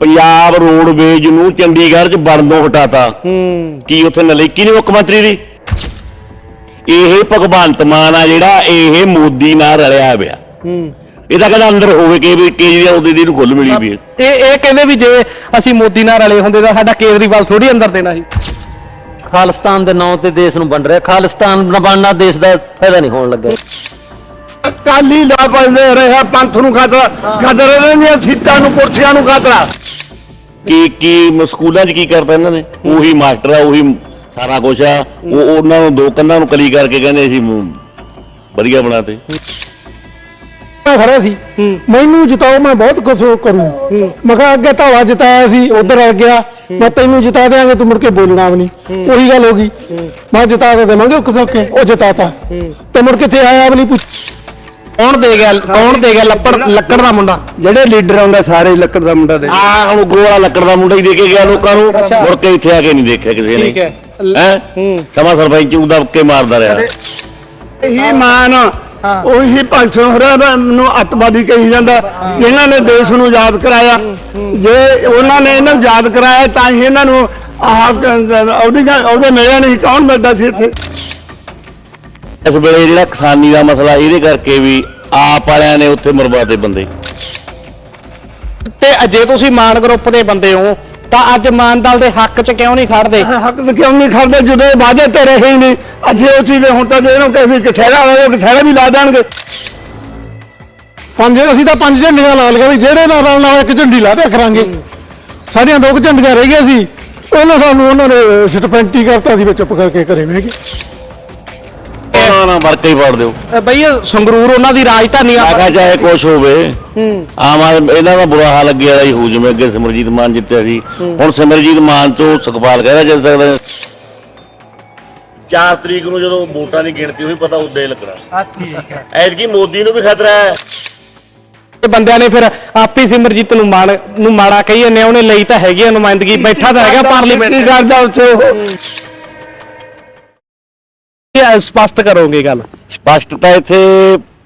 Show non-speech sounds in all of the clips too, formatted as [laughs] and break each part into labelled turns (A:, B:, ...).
A: Punjab roadways ਨੂੰ ਚੰਡੀਗੜ੍ਹ 'ਚ ਬਣਦੋਂ ਹਟਾਤਾ।
B: ਹੂੰ।
A: ਕੀ ਉੱਥੇ ਨਲੇਕੀ ਨਹੀਂ ਮੁੱਖ ਮੰਤਰੀ ਦੀ? ਇਹ ਭਗਵੰਤ ਮਾਨ ਆ ਜਿਹੜਾ ਇਹ ਮੋਦੀ ਨਾਲ ਰਲਿਆ ਪਿਆ
B: ਹੂੰ।
A: ਇਹਦਾ ਕਹਿੰਦਾ ਅੰਦਰ ਹੋਵੇ ਕਿ ਵੀ ਕੇਜਰੀਵਾਲ ਉਹਦੇ ਦੀ ਨੂੰ ਖੁੱਲ ਮਿਲੀ ਵੀ।
B: ਇਹ ਇਹ ਕਹਿੰਦੇ ਵੀ ਜੇ ਅਸੀਂ ਮੋਦੀ ਨਾਲ ਰਲੇ ਹੁੰਦੇ ਤਾਂ ਸਾਡਾ ਕੇਜਰੀਵਾਲ ਥੋੜੀ ਅੰਦਰ ਦੇਣਾ ਸੀ।
C: ਖਾਲਿਸਤਾਨ ਦੇ ਨਾਂ ਤੇ ਦੇਸ਼ ਨੂੰ ਵੰਡ ਰਿਹਾ। ਖਾਲਿਸਤਾਨ ਨਾ ਬਣਨਾ ਦੇਸ਼ ਦਾ ਫਾਇਦਾ ਨਹੀਂ ਹੋਣ ਲੱਗਾ।
D: ਕਾਲੀ ਲਾ ਪੈਂਦੇ ਰਿਹਾ ਪੰਥ ਨੂੰ ਖਤਰਾ। ਖਤਰਾ ਰਹਿੰਦੀਆਂ ਸੀਟਾਂ ਨੂੰ ਕੁਰਸੀਆਂ ਨੂੰ ਖਤਰਾ।
A: ਕੀ ਕੀ ਸਕੂਲਾਂ 'ਚ ਕੀ ਕਰਤਾ ਇਹਨਾਂ ਨੇ? ਉਹੀ ਮਾਸਟਰ ਆ, ਉਹੀ ਸਾਰਾ ਕੁਝ ਆ। ਉਹ ਉਹਨਾਂ ਨੂੰ ਦੋ ਕੰਨਾਂ ਨੂੰ ਕਲੀ ਕਰਕੇ ਕਹਿੰਦੇ ਅਸੀਂ ਵਧੀਆ ਬਣਾਤੇ।
D: ਮੈਂ ਖੜਾ ਸੀ। ਮੈਨੂੰ ਜਿਤਾਓ, ਮੈਂ ਬਹੁਤ ਕੁਝ ਕਰੂੰ। ਮੈਂ ਕਿਹਾ ਅੱਗੇ ਧਾਵਾ ਜਿਤਾਇਆ ਸੀ, ਉਧਰ ਆ ਗਿਆ। ਮੈਂ ਤੈਨੂੰ ਜਿਤਾ ਦੇਾਂਗੇ ਤੂੰ ਮੁੜ ਕੇ ਬੋਲਣਾ ਵੀ ਨਹੀਂ। ਉਹੀ ਗੱਲ ਹੋ ਗਈ। ਮੈਂ ਜਿਤਾ ਕੇ ਦੇਵਾਂਗੇ ਉਹ ਕਿਸੇ ਉਹ ਜਿਤਾਤਾ। ਤੇ ਮੁੜ ਕੇ ਇੱਥੇ ਆਇਆ ਵੀ ਨਹੀਂ ਪੁੱਛ
B: ਕੌਣ ਦੇ ਗਿਆ ਕੌਣ ਦੇ ਗਿਆ ਲੱਕੜ ਲੱਕੜ ਦਾ ਮੁੰਡਾ?
D: ਜਿਹੜੇ ਲੀਡਰ ਆਉਂਦੇ ਸਾਰੇ ਲੱਕੜ ਦਾ ਮੁੰਡਾ ਦੇ
A: ਆ ਹੁਣ ਗੋਲਾ ਲੱਕੜ ਦਾ ਮੁੰਡਾ ਹੀ ਦੇ ਕੇ ਗਿਆ ਲੋਕਾਂ ਨੂੰ ਮੁੜ ਕੇ ਇੱਥੇ ਆ ਕੇ ਨਹੀਂ ਦੇਖਿਆ ਕਿਸੇ ਨੇ।
B: ਠੀਕ ਹੈ।
A: ਹੈ? ਸਮਾਂ ਸਰਪੰਚ ਉਹਦਾ ਕੇ ਮਾਰਦਾ ਰਿਹਾ।
D: ਇਹੀ ਮਾਨ ਉਹੀ ਪੰਛੋਂ ਹਰਾ ਨੂੰ ਅੱਤਵਾਦੀ ਕਹੀ ਜਾਂਦਾ। ਇਹਨਾਂ ਨੇ ਦੇਸ਼ ਨੂੰ ਯਾਦ ਕਰਾਇਆ। ਜੇ ਉਹਨਾਂ ਨੇ ਇਹਨਾਂ ਨੂੰ ਯਾਦ ਕਰਾਇਆ ਤਾਂ ਹੀ ਇਹਨਾਂ ਨੂੰ ਆਹ ਉਹਦੀ ਉਹਦੇ ਮਿਲਿਆ ਨਹੀਂ ਕੌਣ ਮਿਲਦਾ ਸੀ ਇੱਥੇ?
A: ਇਸ ਵੇਲੇ ਜਿਹੜਾ ਕਿਸਾਨੀ ਦਾ ਮਸਲਾ ਇਹਦੇ ਕਰਕੇ ਵੀ ਆਪ ਵਾਲਿਆਂ ਨੇ ਉੱਥੇ ਮਰਵਾਤੇ ਬੰਦੇ।
B: ਤੇ ਜੇ ਤੁਸੀਂ ਮਾਨ ਗਰੁੱਪ ਦੇ ਬੰਦੇ ਹੋ ਤਾਂ ਅੱਜ ਮਾਨ ਦਲ ਦੇ ਹੱਕ 'ਚ ਕਿਉਂ ਨਹੀਂ ਖੜਦੇ?
D: ਹੱਕ ਤੇ ਕਿਉਂ ਨਹੀਂ ਖੜਦੇ? ਜਦੋਂ ਇਹ ਵਾਅਦੇ ਤੇ ਰਹੇ ਹੀ ਨਹੀਂ ਅੱਛੇ ਉਹ ਚੀਜ਼ ਹੁਣ ਤਾਂ ਜੇ ਇਹਨੂੰ ਕਹੇ ਵੀ ਕਿਥੇਰਾ ਹੋਵੇ ਕਿਥੇਰਾ ਵੀ ਲਾ ਦੇਣਗੇ। ਪੰਜ ਅਸੀਂ ਤਾਂ ਪੰਜ ਝੰਡੀਆਂ ਲਾ ਲਈਆਂ ਵੀ ਜਿਹੜੇ ਨਾਲ ਰਲਣਾ ਹੋਇਆ ਇੱਕ ਝੰਡੀ ਲਾ ਦਿਆ ਕਰਾਂਗੇ। ਸਾਡੀਆਂ ਦੋ ਕੁ ਝੰਡੀਆਂ ਰਹਿ ਗਈਆਂ ਸੀ ਉਹਨਾਂ ਸਾਨੂੰ ਉਹਨਾਂ ਨੇ ਸਸਪੈਂਟੀ ਕਰਤਾ ਸੀ ਵੀ ਚੁੱਪ ਕਰਕੇ ਘਰੇ ਬਹਿ ਗਏ।
A: ਉਹਨਾਂ ਨਾਲ ਵਰਕੇ ਹੀ ਪਾੜ ਦਿਓ।
B: ਅ, ਬਈ ਇਹ ਸੰਗਰੂਰ ਉਹਨਾਂ ਦੀ ਰਾਜਧਾਨੀ ਆ।
A: ਮੈਂ ਕਿਹਾ ਚਾਹੇ ਕੁਛ ਹੋਵੇ। ਆਮ ਆਦਮੀ ਇਹਨਾਂ ਦਾ ਬੁਰਾ ਹਾਲ ਅੱਗੇ ਵਾਲਾ ਹੀ ਹੋ ਜਿਵੇਂ ਅੱਗੇ ਸਿਮਰਜੀਤ ਮਾਨ ਜਿੱਤਿਆ ਸੀ। ਹੁਣ ਸਿਮਰਜੀਤ ਮਾਨ ਤੋਂ ਸੁਖਪਾਲ ਕਹਿ ਰਿਹਾ ਜਿੱਤ ਸਕਦਾ 4 ਤਰੀਕ ਨੂੰ ਜਦੋਂ ਵੋਟਾਂ ਦੀ ਗਿਣਤੀ ਹੋਈ ਪਤਾ ਉਦੋਂ ਹੀ ਲੱਗਣਾ।
B: ਠੀਕ ਹੈ।
A: ਐਤਕੀ ਮੋਦੀ ਨੂੰ ਵੀ ਖਤਰਾ ਹੈ।
B: ਇਹ ਬੰਦਿਆਂ ਨੇ ਫਿਰ ਆਪੀ ਸਿਮਰਜੀਤ ਨੂੰ ਮਾਣ ਨੂੰ ਮਾੜਾ ਕਹੀ ਜਾਂਦੇ ਆ, ਉਹਨੇ ਲਈ ਤਾਂ ਹੈਗੀ ਆ ਨੁਮਾਇੰਦਗੀ ਬੈਠਾ ਤਾਂ ਹੈਗਾ ਪਾਰਲੀਮੈਂਟ
D: ਕੀ ਕਰਦਾ ਉੱਥੇ
B: ਸਪਸ਼ਟ ਕਰੋਗੇ ਗੱਲ?
A: ਸਪਸ਼ਟ ਤਾਂ ਇੱਥੇ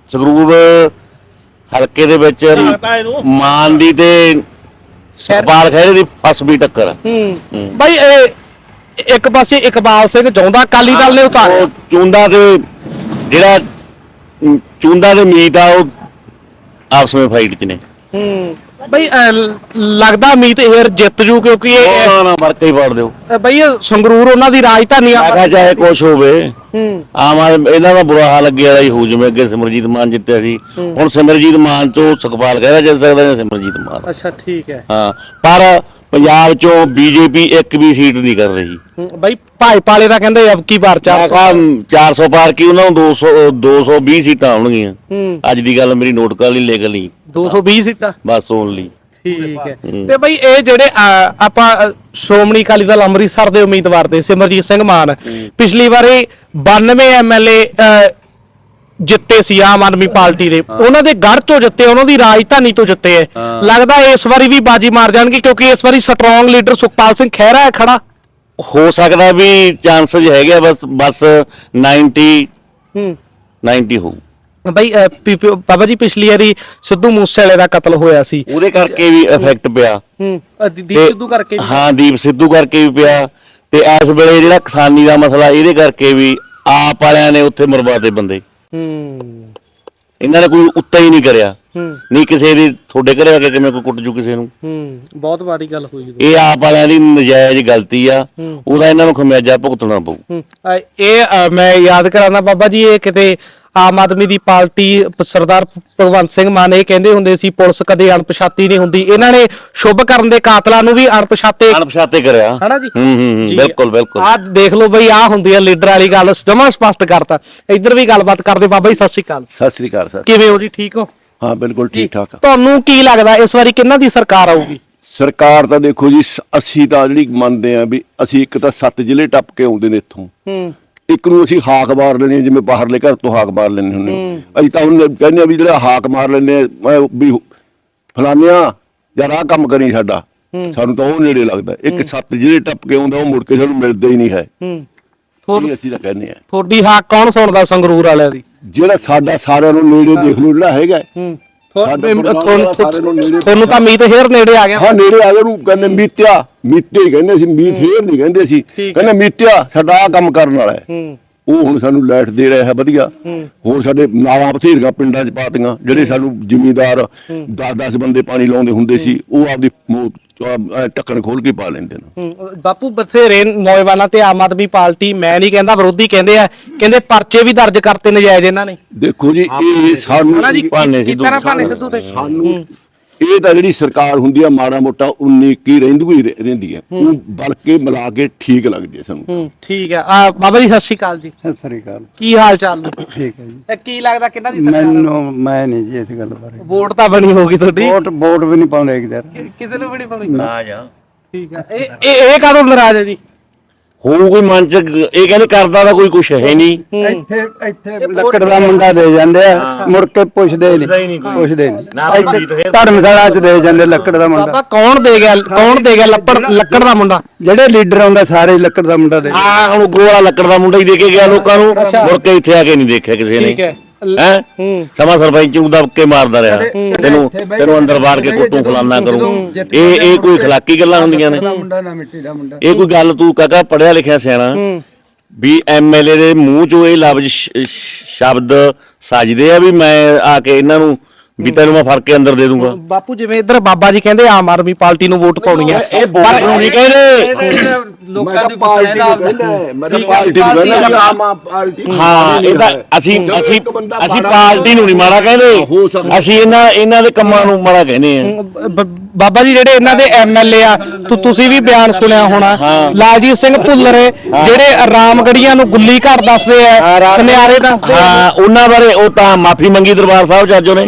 A: ਸੰਗਰੂਰ ਹਲਕੇ ਦੇ ਵਿੱਚ ਮਾਨ ਦੀ ਤੇ ਸੁਖਪਾਲ ਖਹਿਰੇ ਦੀ ਫਸ ਵੀ ਟੱਕਰ। ਆ।
B: ਹੂੰ। ਬਈ ਇਹ ਇੱਕ ਪਾਸੇ ਇਕਬਾਲ ਸਿੰਘ ਚਾਹੁੰਦਾ ਅਕਾਲੀ ਦਲ ਨੇ ਉਤਾਰਿਆ।
A: ਉਹ ਚੁੰਦਾ ਤੇ ਜਿਹੜਾ ਅਮ, ਚੁੰਦਾ ਤੇ ਮੀਤ ਆ ਉਹ ਆਪਸ ਵਿੱਚ ਫਾਈਟ 'ਚ ਨੇ।
B: ਹੂੰ। ਬਈ ਲ- ਲੱਗਦਾ ਮੀਤ ਹੇਰ ਜਿੱਤ ਜੂ ਕਿਉਂਕਿ ਇਹ
A: ਉਹਨਾਂ ਨਾਲ ਵਰਕੇ ਹੀ ਪਾੜ ਦਿਓ
B: ਬਈ ਇਹ ਸੰਗਰੂਰ ਉਹਨਾਂ ਦੀ ਰਾਜਧਾਨੀ ਆ।
A: ਮੈਂ ਕਿਹਾ ਚਾਹੇ ਕੁਛ ਹੋਵੇ।
B: ਹੂੰ।
A: ਆਮ ਆਦਮੀ ਇਹਨਾਂ ਦਾ ਬੁਰਾ ਹਾਲ ਅੱਗੇ ਵਾਲਾ ਹੀ ਹੋ ਜਿਵੇਂ ਅੱਗੇ ਸਿਮਰਜੀਤ ਮਾਨ ਜਿੱਤਿਆ ਸੀ। ਹੁਣ ਸਿਮਰਜੀਤ ਮਾਨ ਤੋਂ ਸੁਖਪਾਲ ਕਹਿ ਰਿਹਾ ਜਿੱਤ ਸਕਦਾ ਜਾਂ ਸਿਮਰਜੀਤ ਮਾਨ।
B: ਅੱਛਾ ਠੀਕ ਹੈ।
A: ਹਾਂ ਪਰ ਪੰਜਾਬ ਚੋਂ ਬੀਜੇਪੀ ਇੱਕ ਵੀ ਸੀਟ ਨਹੀਂ ਕਰ ਰਹੀ।
B: ਹੂੰ, ਬਈ ਭਾਜਪਾ ਵਾਲੇ ਤਾਂ ਕਹਿੰਦੇ ਅਬ ਕੀ ਵਾਰ
A: ਮੈਂ
B: 400
A: ਕਿਹਾ 400 ਪਾਰ ਕੀ ਉਹਨਾਂ ਨੂੰ 200 220 ਸੀਟਾਂ ਆਉਣਗੀਆਂ।
B: ਹੂੰ।
A: ਅੱਜ ਦੀ ਗੱਲ ਮੇਰੀ ਨੋਟ ਕਰ ਲਈ ਲਿਖ ਲਈ।
B: 220 ਸੀਟਾਂ।
A: ਬਸ ਓਨਲੀ
B: ਠੀਕ ਹੈ। ਤੇ ਬਈ ਇਹ ਜਿਹੜੇ ਆਪਾਂ ਸ਼੍ਰੋਮਣੀ ਅਕਾਲੀ ਦਲ ਅੰਮ੍ਰਿਤਸਰ ਦੇ ਉਮੀਦਵਾਰ ਦੇ ਸਿਮਰਜੀਤ ਸਿੰਘ ਮਾਨ ਪਿਛਲੀ ਵਾਰੀ 92 ਐਮਐਲਏ ਜਿੱਤੇ ਸੀ ਆਮ ਆਦਮੀ ਪਾਰਟੀ ਦੇ। ਉਹਨਾਂ ਦੇ ਗੜ ਤੋਂ ਜਿੱਤੇ ਉਹਨਾਂ ਦੀ ਰਾਜਧਾਨੀ ਤੋਂ ਜਿੱਤੇ ਹੈ। ਲੱਗਦਾ ਇਸ ਵਾਰੀ ਵੀ ਬਾਜੀ ਮਾਰ ਜਾਣਗੇ ਕਿਉਂਕਿ ਇਸ ਵਾਰੀ ਸਟਰੋਂਗ ਲੀਡਰ ਸੁਖਪਾਲ ਸਿੰਘ ਖਹਿਰਾ ਹੈ ਖੜਾ।
A: ਹੋ ਸਕਦਾ ਵੀ ਚਾਂਸਸ ਹੈਗੇ ਬਸ ਬਸ 90
B: ਹੂੰ।
A: 90 ਹੋਊ।
B: ਬਈ ਅ, ਪੀ- ਪੀ- ਬਾਬਾ ਜੀ ਪਿਛਲੀ ਵਾਰੀ ਸਿੱਧੂ ਮੂਸੇਵਾਲੇ ਦਾ ਕਤਲ ਹੋਇਆ ਸੀ।
A: ਉਹਦੇ ਕਰਕੇ ਵੀ ਇਫੈਕਟ ਪਿਆ।
B: ਹੂੰ ਦੀਪ
A: ਤੇ-
B: ਸਿੱਧੂ ਕਰਕੇ ਵੀ।
A: ਹਾਂ ਦੀਪ ਸਿੱਧੂ ਕਰਕੇ ਵੀ ਪਿਆ। ਤੇ ਇਸ ਵੇਲੇ ਜਿਹੜਾ ਕਿਸਾਨੀ ਦਾ ਮਸਲਾ ਇਹਦੇ ਕਰਕੇ ਵੀ ਆਪ ਵਾਲਿਆਂ ਨੇ ਉੱਥੇ ਮਰਵਾਤੇ ਬੰਦੇ।
B: ਹੂੰ।
A: ਇਹਨਾਂ ਨੇ ਕੋਈ ਉੱਤਾ ਹੀ ਨਹੀਂ ਕਰਿਆ।
B: ਹੂੰ।
A: ਨਹੀਂ ਕਿਸੇ ਦੀ ਤੁਹਾਡੇ ਘਰੇ ਆ ਕੇ ਕਿਵੇਂ ਕੋਈ ਕੁੱਟ ਜੂ ਕਿਸੇ ਨੂੰ?
B: ਹੂੰ ਬਹੁਤ ਵਾਰੀ ਗੱਲ ਹੋਈ
A: ਇਹ ਆਪ ਵਾਲਿਆਂ ਦੀ ਨਜਾਇਜ਼ ਗਲਤੀ ਆ। ਉਹਦਾ ਇਹਨਾਂ ਨੂੰ ਖਮਿਆਜਾ ਭੁਗਤਣਾ ਪਊ।
B: ਹੂੰ, ਇਹ ਮੈਂ ਯਾਦ ਕਰਾਣਾ ਬਾਬਾ ਜੀ ਇਹ ਕਿਤੇ ਆਮ ਆਦਮੀ ਦੀ ਪਾਰਟੀ ਸਰਦਾਰ ਭਗਵੰਤ ਸਿੰਘ ਮਾਨ ਇਹ ਕਹਿੰਦੇ ਹੁੰਦੇ ਸੀ ਪੁਲਿਸ ਕਦੇ ਅਣਪਛਾਤੀ ਨਹੀਂ ਹੁੰਦੀ। ਇਹਨਾਂ ਨੇ ਸ਼ੁਭ ਕਰਨ ਦੇ ਕਾਤਲਾਂ ਨੂੰ ਵੀ ਅਣਪਛਾਤੇ
A: ਅਣਪਛਾਤੇ ਕਰਿਆ।
B: ਹਨਾ ਜੀ?
A: ਹੂੰ ਹੂੰ ਹੂੰ, ਬਿਲਕੁਲ ਬਿਲਕੁਲ।
B: ਆਹ ਦੇਖ ਲਓ ਬਈ ਆਹ ਹੁੰਦੀ ਆ ਲੀਡਰ ਵਾਲੀ ਗੱਲ ਜਮਾ ਸਪਸ਼ਟ ਕਰਤਾ। ਇੱਧਰ ਵੀ ਗੱਲਬਾਤ ਕਰਦੇ ਬਾਬਾ ਜੀ ਸਤਿ ਸ਼੍ਰੀ ਅਕਾਲ।
E: ਸਤਿ ਸ੍ਰੀ ਅਕਾਲ ਸਰ
B: ਕਿਵੇਂ ਹੋ ਜੀ ਠੀਕ ਹੋ?
E: ਹਾਂ ਬਿਲਕੁਲ ਠੀਕ ਠਾਕ
B: ਤੁਹਾਨੂੰ ਕੀ ਲੱਗਦਾ ਇਸ ਵਾਰੀ ਕਿਹਨਾਂ ਦੀ ਸਰਕਾਰ ਆਊਗੀ?
E: ਸਰਕਾਰ ਤਾਂ ਦੇਖੋ ਜੀ ਅਸੀਂ ਤਾਂ ਜਿਹੜੀ ਮੰਨਦੇ ਆ ਵੀ ਅਸੀਂ ਇੱਕ ਤਾਂ ਸੱਤ ਜ਼ਿਲ੍ਹੇ ਟੱਪ ਕੇ ਆਉਂਦੇ ਨੇ ਇੱਥੋਂ।
B: ਹੂੰ।
E: ਇੱਕ ਨੂੰ ਅਸੀਂ ਹਾਕ ਮਾਰ ਲੈਂਦੇ ਹਾਂ ਜਿਵੇਂ ਬਾਹਰਲੇ ਘਰ ਤੋਂ ਹਾਕ ਮਾਰ ਲੈਂਦੇ ਹੁੰਦੇ। ਅਸੀਂ ਤਾਂ ਹੁਣ ਕਹਿੰਦੇ ਆ ਵੀ ਜਿਹੜਾ ਹਾਕ ਮਾਰ ਲੈਂਦੇ ਆ ਮੈਂ ਵੀ ਫਲਾਨਿਆਂ ਜਾਂ ਆਹ ਕੰਮ ਕਰੀ ਸਾਡਾ। ਸਾਨੂੰ ਤਾਂ ਉਹ ਨੇੜੇ ਲੱਗਦਾ ਇੱਕ ਸੱਤ ਜ਼ਿਲ੍ਹੇ ਟੱਪ ਕੇ ਆਉਂਦਾ ਉਹ ਮੁੜ ਕੇ ਸਾਨੂੰ ਮਿਲਦਾ ਹੀ ਨਹੀਂ ਹੈ।
B: ਹੂੰ।
E: ਇਹ ਅਸੀਂ ਤਾਂ ਕਹਿੰਦੇ ਆ
B: ਤੁਹਾਡੀ ਹਾਕ ਕੌਣ ਸੁਣਦਾ ਸੰਗਰੂਰ ਵਾਲਿਆਂ ਦੀ?
E: ਜਿਹੜਾ ਸਾਡਾ ਸਾਰਿਆਂ ਨੂੰ ਨੇੜੇ ਦੇਖ ਲਓ ਜਿਹੜਾ ਹੈਗਾ
B: ਤੁਹਾਨੂੰ ਤਾਂ ਮੀਤ ਹੇਅਰ ਨੇੜੇ ਆ ਗਿਆ।
E: ਹਾਂ ਨੇੜੇ ਆ ਨੂੰ ਕਹਿੰਦੇ ਮੀਤਿਆ ਮੀਤੇ ਹੀ ਕਹਿੰਦੇ ਸੀ ਮੀਤ ਫੇਰ ਨਹੀਂ ਕਹਿੰਦੇ ਸੀ। ਕਹਿੰਦੇ ਮੀਤਿਆ ਸਾਡਾ ਆਹ ਕੰਮ ਕਰਨ ਵਾਲਾ ਹੈ। ਉਹ ਹੁਣ ਸਾਨੂੰ ਲਾਈਟ ਦੇ ਰਿਹਾ ਹੈ ਵਧੀਆ। ਹੋਰ ਸਾਡੇ ਨਾਵਾਂ ਬਥੇਰੀਆਂ ਪਿੰਡਾਂ 'ਚ ਪਾਤੀਆਂ ਜਿਹੜੇ ਸਾਨੂੰ ਜ਼ਿਮੀਦਾਰ 10-10 ਬੰਦੇ ਪਾਣੀ ਲਾਉਂਦੇ ਹੁੰਦੇ ਸੀ ਉਹ ਆਪਦੀ ਢੱਕਣ ਖੋਲ ਕੇ ਪਾ ਲੈਂਦੇ ਨੇ।
B: ਹੂੰ, ਬਾਪੂ ਬਥੇਰੇ ਨੌਜਵਾਨਾਂ ਤੇ ਆਮ ਆਦਮੀ ਪਾਰਟੀ ਮੈਂ ਨਹੀਂ ਕਹਿੰਦਾ ਵਿਰੋਧੀ ਕਹਿੰਦੇ ਆ ਕਹਿੰਦੇ ਪਰਚੇ ਵੀ ਦਰਜ ਕਰਤੇ ਨਜਾਇਜ਼ ਇਹਨਾਂ ਨੇ।
E: ਦੇਖੋ ਜੀ ਇਹ ਸਾਨੂੰ
B: ਹਨਾ ਜੀ
A: ਭਾਨੇ ਸਿੱਧੂ
B: ਤੇ?
E: ਸਾਨੂੰ ਇਹ ਤਾਂ ਜਿਹੜੀ ਸਰਕਾਰ ਹੁੰਦੀ ਆ ਮਾੜਾ ਮੋਟਾ 19 ਕੀ ਰਹਿੰਦੀ ਰਹਿੰਦੀ ਹੈ। ਉਹ ਬਲਕੇ ਮਿਲਾ ਕੇ ਠੀਕ ਲੱਗਦੀ ਹੈ ਸਾਨੂੰ।
B: ਹੂੰ ਠੀਕ ਹੈ ਆ ਬਾਬਾ ਜੀ ਸਤਿ ਸ਼੍ਰੀ ਅਕਾਲ ਜੀ।
F: ਸਤਿ ਸ੍ਰੀ ਅਕਾਲ।
B: ਕੀ ਹਾਲ ਚਾਲ ਨੇ?
F: ਠੀਕ ਹੈ ਜੀ।
B: ਇਹ ਕੀ ਲੱਗਦਾ ਕਿੰਨਾ ਦੀ ਸਰਕਾਰ
F: ਮੈਨੂੰ ਮੈਂ ਨਹੀਂ ਜੀ ਇਸ ਗੱਲ ਬਾਰੇ।
B: ਵੋਟ ਤਾਂ ਬਣੀ ਹੋਗੀ ਤੁਹਾਡੀ।
F: ਵੋਟ ਵੋਟ ਵੀ ਨਹੀਂ ਪਾਉਂਦੇ ਇੱਕ ਦਰ
B: ਕਿਸੇ ਨੂੰ ਵੀ ਨਹੀਂ ਪਾਉਣੀ
A: ਨਾ ਜਾ
B: ਠੀਕ ਹੈ ਇਹ ਇਹ ਇਹ ਕਾਹਦੋਂ ਨਾਰਾਜ਼ ਹੈ ਜੀ?
A: ਹੋਊ ਕੋਈ ਮਨ ਚ ਗ- ਇਹ ਕਹਿੰਦੇ ਕਰਦਾ ਤਾਂ ਕੋਈ ਕੁਛ ਹੈ ਨਹੀਂ।
F: ਇੱਥੇ ਇੱਥੇ ਲੱਕੜ ਦਾ ਮੁੰਡਾ ਦੇ ਜਾਂਦੇ ਆ ਮੁੜ ਕੇ ਪੁੱਛਦੇ ਨਹੀਂ ਪੁੱਛਦੇ ਨਹੀਂ ਇੱਥੇ ਧਰਮਸ਼ਾਲਾ ਚ ਦੇ ਜਾਂਦੇ ਲੱਕੜ ਦਾ ਮੁੰਡਾ।
B: ਬਾਬਾ ਕੌਣ ਦੇ ਗਿਆ ਕੌਣ ਦੇ ਗਿਆ ਲੱਕੜ ਲੱਕੜ ਦਾ ਮੁੰਡਾ?
F: ਜਿਹੜੇ ਲੀਡਰ ਆਉਂਦੇ ਸਾਰੇ ਲੱਕੜ ਦਾ ਮੁੰਡਾ ਦੇ।
A: ਆ ਹੁਣ ਗੋਲਾ ਲੱਕੜ ਦਾ ਮੁੰਡਾ ਹੀ ਦੇ ਕੇ ਗਿਆ ਲੋਕਾਂ ਨੂੰ ਮੁੜ ਕੇ ਇੱਥੇ ਆ ਕੇ ਨਹੀਂ ਦੇਖਿਆ ਕਿਸੇ ਨੇ।
B: ਠੀਕ ਹੈ।
A: ਹੈ? ਸਮਾਂ ਸਰਪੰਚ ਨੂੰ ਦਬਕੇ ਮਾਰਦਾ ਰਿਹਾ। ਤੈਨੂੰ ਤੈਨੂੰ ਅੰਦਰ ਬਾੜ ਕੇ ਕੁੱਟੂ ਫਲਾਨਾ ਕਰੂੰ। ਇਹ ਇਹ ਕੋਈ ਖਲਾਕੀ ਗੱਲਾਂ ਹੁੰਦੀਆਂ ਨੇ।
F: ਮੁੰਡਾ ਨਾ ਮਿੱਟੀ ਦਾ ਮੁੰਡਾ।
A: ਇਹ ਕੋਈ ਗੱਲ ਤੂੰ ਕਾਕਾ ਪੜਿਆ ਲਿਖਿਆ ਸਿਆਣਾ। ਵੀ ਐਮਐਲਏ ਦੇ ਮੂੰਹ ਚੋਂ ਇਹ ਲਫ਼ਜ਼ ਸ਼ਬਦ ਸੱਜਦੇ ਆ ਵੀ ਮੈਂ ਆ ਕੇ ਇਹਨਾਂ ਨੂੰ ਵੀ ਤੈਨੂੰ ਮੈਂ ਫੜ ਕੇ ਅੰਦਰ ਦੇ ਦੂੰਗਾ।
B: ਬਾਪੂ ਜਿਵੇਂ ਇੱਧਰ ਬਾਬਾ ਜੀ ਕਹਿੰਦੇ ਆਮ ਆਦਮੀ ਪਾਰਟੀ ਨੂੰ ਵੋਟ ਪਾਉਣੀ
A: ਬੋਲ ਨੂੰ ਨਹੀਂ ਕਹਿੰਦੇ?
E: ਲੋਕਾਂ ਦੀ ਪਾਰਟੀ ਨੂੰ ਕਹਿੰਦਾ ਹੈ, ਮੈਂ ਤਾਂ ਪਾਰਟੀ ਨੂੰ ਕਹਿੰਦਾ ਵੀ ਆਮ ਆਮ ਪਾਰਟੀ
A: ਹਾਂ ਇਹ ਤਾਂ ਅਸੀਂ
E: ਜਦੋਂ
A: ਅਸੀਂ
E: ਇੱਕ ਬੰਦਾ
A: ਅਸੀਂ
E: ਮਾੜਾ
A: ਪਾਰਟੀ ਨੂੰ ਨਹੀਂ ਮਾੜਾ
E: ਹੋ
A: ਕਹਿੰਦੇ।
E: ਸਕਦਾ।
A: ਅਸੀਂ ਇਹਨਾਂ ਇਹਨਾਂ ਦੇ ਕੰਮਾਂ ਨੂੰ ਮਾੜਾ ਕਹਿੰਦੇ ਆ
B: ਬ- ਬਾਬਾ ਜੀ ਜਿਹੜੇ ਇਹਨਾਂ ਦੇ ਐਮਐਲਏ ਆ ਤੁ- ਤੁਸੀਂ ਵੀ ਬਿਆਨ ਸੁਣਿਆ ਹੋਣਾ। ਲਾਲਜੀਤ ਸਿੰਘ ਭੁੱਲਰ ਜਿਹੜੇ ਰਾਮਗੜੀਆਂ ਨੂੰ ਗੁੱਲੀ ਘਰ ਦੱਸਦੇ ਆ ਸੁਨਿਆਰੇ ਦੱਸਦੇ ਆ।
A: ਹਾਂ ਉਹਨਾਂ ਬਾਰੇ ਉਹ ਤਾਂ ਮਾਫੀ ਮੰਗੀ ਦਰਬਾਰ ਸਾਹਿਬ ਚ ਅੱਜ ਉਹਨੇ।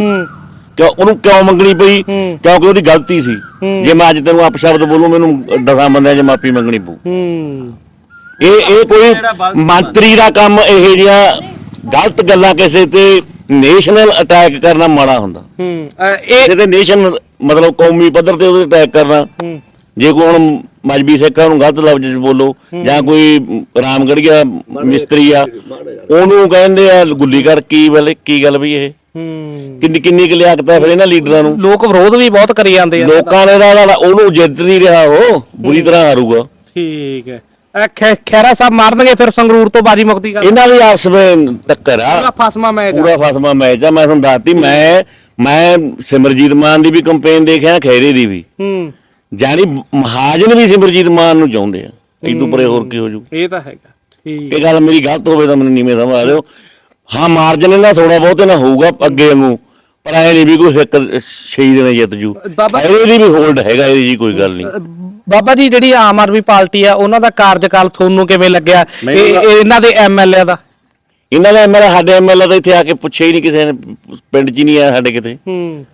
A: ਕਿਉਂ ਉਹਨੂੰ ਕਿਉਂ ਮੰਗਣੀ ਪਈ? ਕਿਉਂਕਿ ਉਹਦੀ ਗਲਤੀ ਸੀ। ਜੇ ਮੈਂ ਅੱਜ ਤੈਨੂੰ ਅਪਸ਼ਬਦ ਬੋਲੂ ਮੈਨੂੰ ਦਸਾਂ ਬੰਦਿਆਂ 'ਚ ਮਾਫੀ ਮੰਗਣੀ ਪਊ।
B: ਹੂੰ।
A: ਇਹ ਇਹ ਕੋਈ ਮੰਤਰੀ ਦਾ ਕੰਮ ਇਹ ਜਿਹੀਆਂ ਗਲਤ ਗੱਲਾਂ ਕਿਸੇ ਤੇ ਨੈਸ਼ਨਲ ਅਟੈਕ ਕਰਨਾ ਮਾੜਾ ਹੁੰਦਾ।
B: ਹੂੰ। ਇਹ
A: ਤੇ ਨੇਸ਼ਨ ਮਤਲਬ ਕੌਮੀ ਪੱਧਰ ਤੇ ਉਹਦੇ ਅਟੈਕ ਕਰਨਾ। ਜੇ ਕੋਈ ਹੁਣ ਮਜਬੀ ਸਿੱਖਾਂ ਨੂੰ ਗਲਤ ਲਫ਼ਜ਼ 'ਚ ਬੋਲੋ ਜਾਂ ਕੋਈ ਰਾਮਗੜੀਆ ਮਿਸਤਰੀ ਆ ਉਹਨੂੰ ਕਹਿੰਦੇ ਆ ਗੁੱਲੀ ਕਰ ਕੀ ਵੇਲੇ ਕੀ ਗੱਲ ਵੀ ਇਹ? ਕਿੰਨੀ ਕਿੰਨੀ ਕੁ ਲਿਆਕਤ ਹੈ ਫਿਰ ਇਹਨਾਂ ਲੀਡਰਾਂ ਨੂੰ?
B: ਲੋਕ ਵਿਰੋਧ ਵੀ ਬਹੁਤ ਕਰੀ ਜਾਂਦੇ ਆ।
A: ਲੋਕਾਂ ਨੇ ਦਾ ਉਹਨੂੰ ਜਿੱਤ ਨਹੀਂ ਰਿਹਾ ਉਹ ਬੁਰੀ ਤਰ੍ਹਾਂ ਹਾਰੂਗਾ।
B: ਠੀਕ ਹੈ। ਇਹ ਖੈਰਾ ਸਾਹਿਬ ਮਾਰਨਗੇ ਫਿਰ ਸੰਗਰੂਰ ਤੋਂ ਬਾਜੀ ਮੁਕਤੀ ਕਰ
A: ਇਹਨਾਂ ਦੀ ਆਪਸ ਵਿੱਚ ਟੱਕਰ ਆ।
B: ਪੂਰਾ ਫਸਮਾ ਮੈਚ ਆ।
A: ਪੂਰਾ ਫਸਮਾ ਮੈਚ ਆ। ਮੈਂ ਤੁਹਾਨੂੰ ਦੱਸਤੀ ਮੈਂ ਮੈਂ ਸਿਮਰਜੀਤ ਮਾਨ ਦੀ ਵੀ ਕੰਪੇਨ ਦੇਖਿਆ ਖੈਰੇ ਦੀ ਵੀ।
B: ਹੂੰ।
A: ਜਾਨੀ ਮਹਾਜਨ ਵੀ ਸਿਮਰਜੀਤ ਮਾਨ ਨੂੰ ਚਾਹੁੰਦੇ ਆ। ਇਦੋਂ ਪਰੇ ਹੋਰ ਕੀ ਹੋ ਜੂ?
B: ਇਹ ਤਾਂ ਹੈਗਾ। ਠੀਕ।
A: ਇਹ ਗੱਲ ਮੇਰੀ ਗਲਤ ਹੋਵੇ ਤਾਂ ਮੈਨੂੰ ਨੀਵੇਂ ਸਮਝ ਦਿਓ। ਹਾਂ ਮਾਰਜਨ ਇਹਨਾਂ ਥੋੜਾ ਬਹੁਤ ਨਾ ਹੋਊਗਾ ਅੱਗੇ ਨੂੰ ਪਰ ਐ ਨਹੀਂ ਵੀ ਕੋਈ ਇੱਕ ਸ਼ਹੀਦ ਨੇ ਜਿੱਤ ਜੂ।
B: ਬਾਬਾ-
A: ਇਹਦੀ ਵੀ ਹੋਲਡ ਹੈਗਾ ਇਹਦੀ ਜੀ ਕੋਈ ਗੱਲ ਨਹੀਂ।
B: ਬਾਬਾ ਜੀ ਜਿਹੜੀ ਆਮ ਆਦਮੀ ਪਾਰਟੀ ਆ ਉਹਨਾਂ ਦਾ ਕਾਰਜਕਾਲ ਤੁਹਾਨੂੰ ਕਿਵੇਂ ਲੱਗਿਆ? ਇਹ ਇਹ ਇਹਨਾਂ ਦੇ ਐਮਐਲਏ ਦਾ?
A: ਇਹਨਾਂ ਦਾ ਐਮਐਲਏ ਸਾਡੇ ਐਮਐਲਏ ਤਾਂ ਇੱਥੇ ਆ ਕੇ ਪੁੱਛਿਆ ਹੀ ਨਹੀਂ ਕਿਸੇ ਨੇ ਪਿੰਡ 'ਚ ਹੀ ਨਹੀਂ ਆਇਆ ਸਾਡੇ ਕਿਤੇ।
B: ਹੂੰ।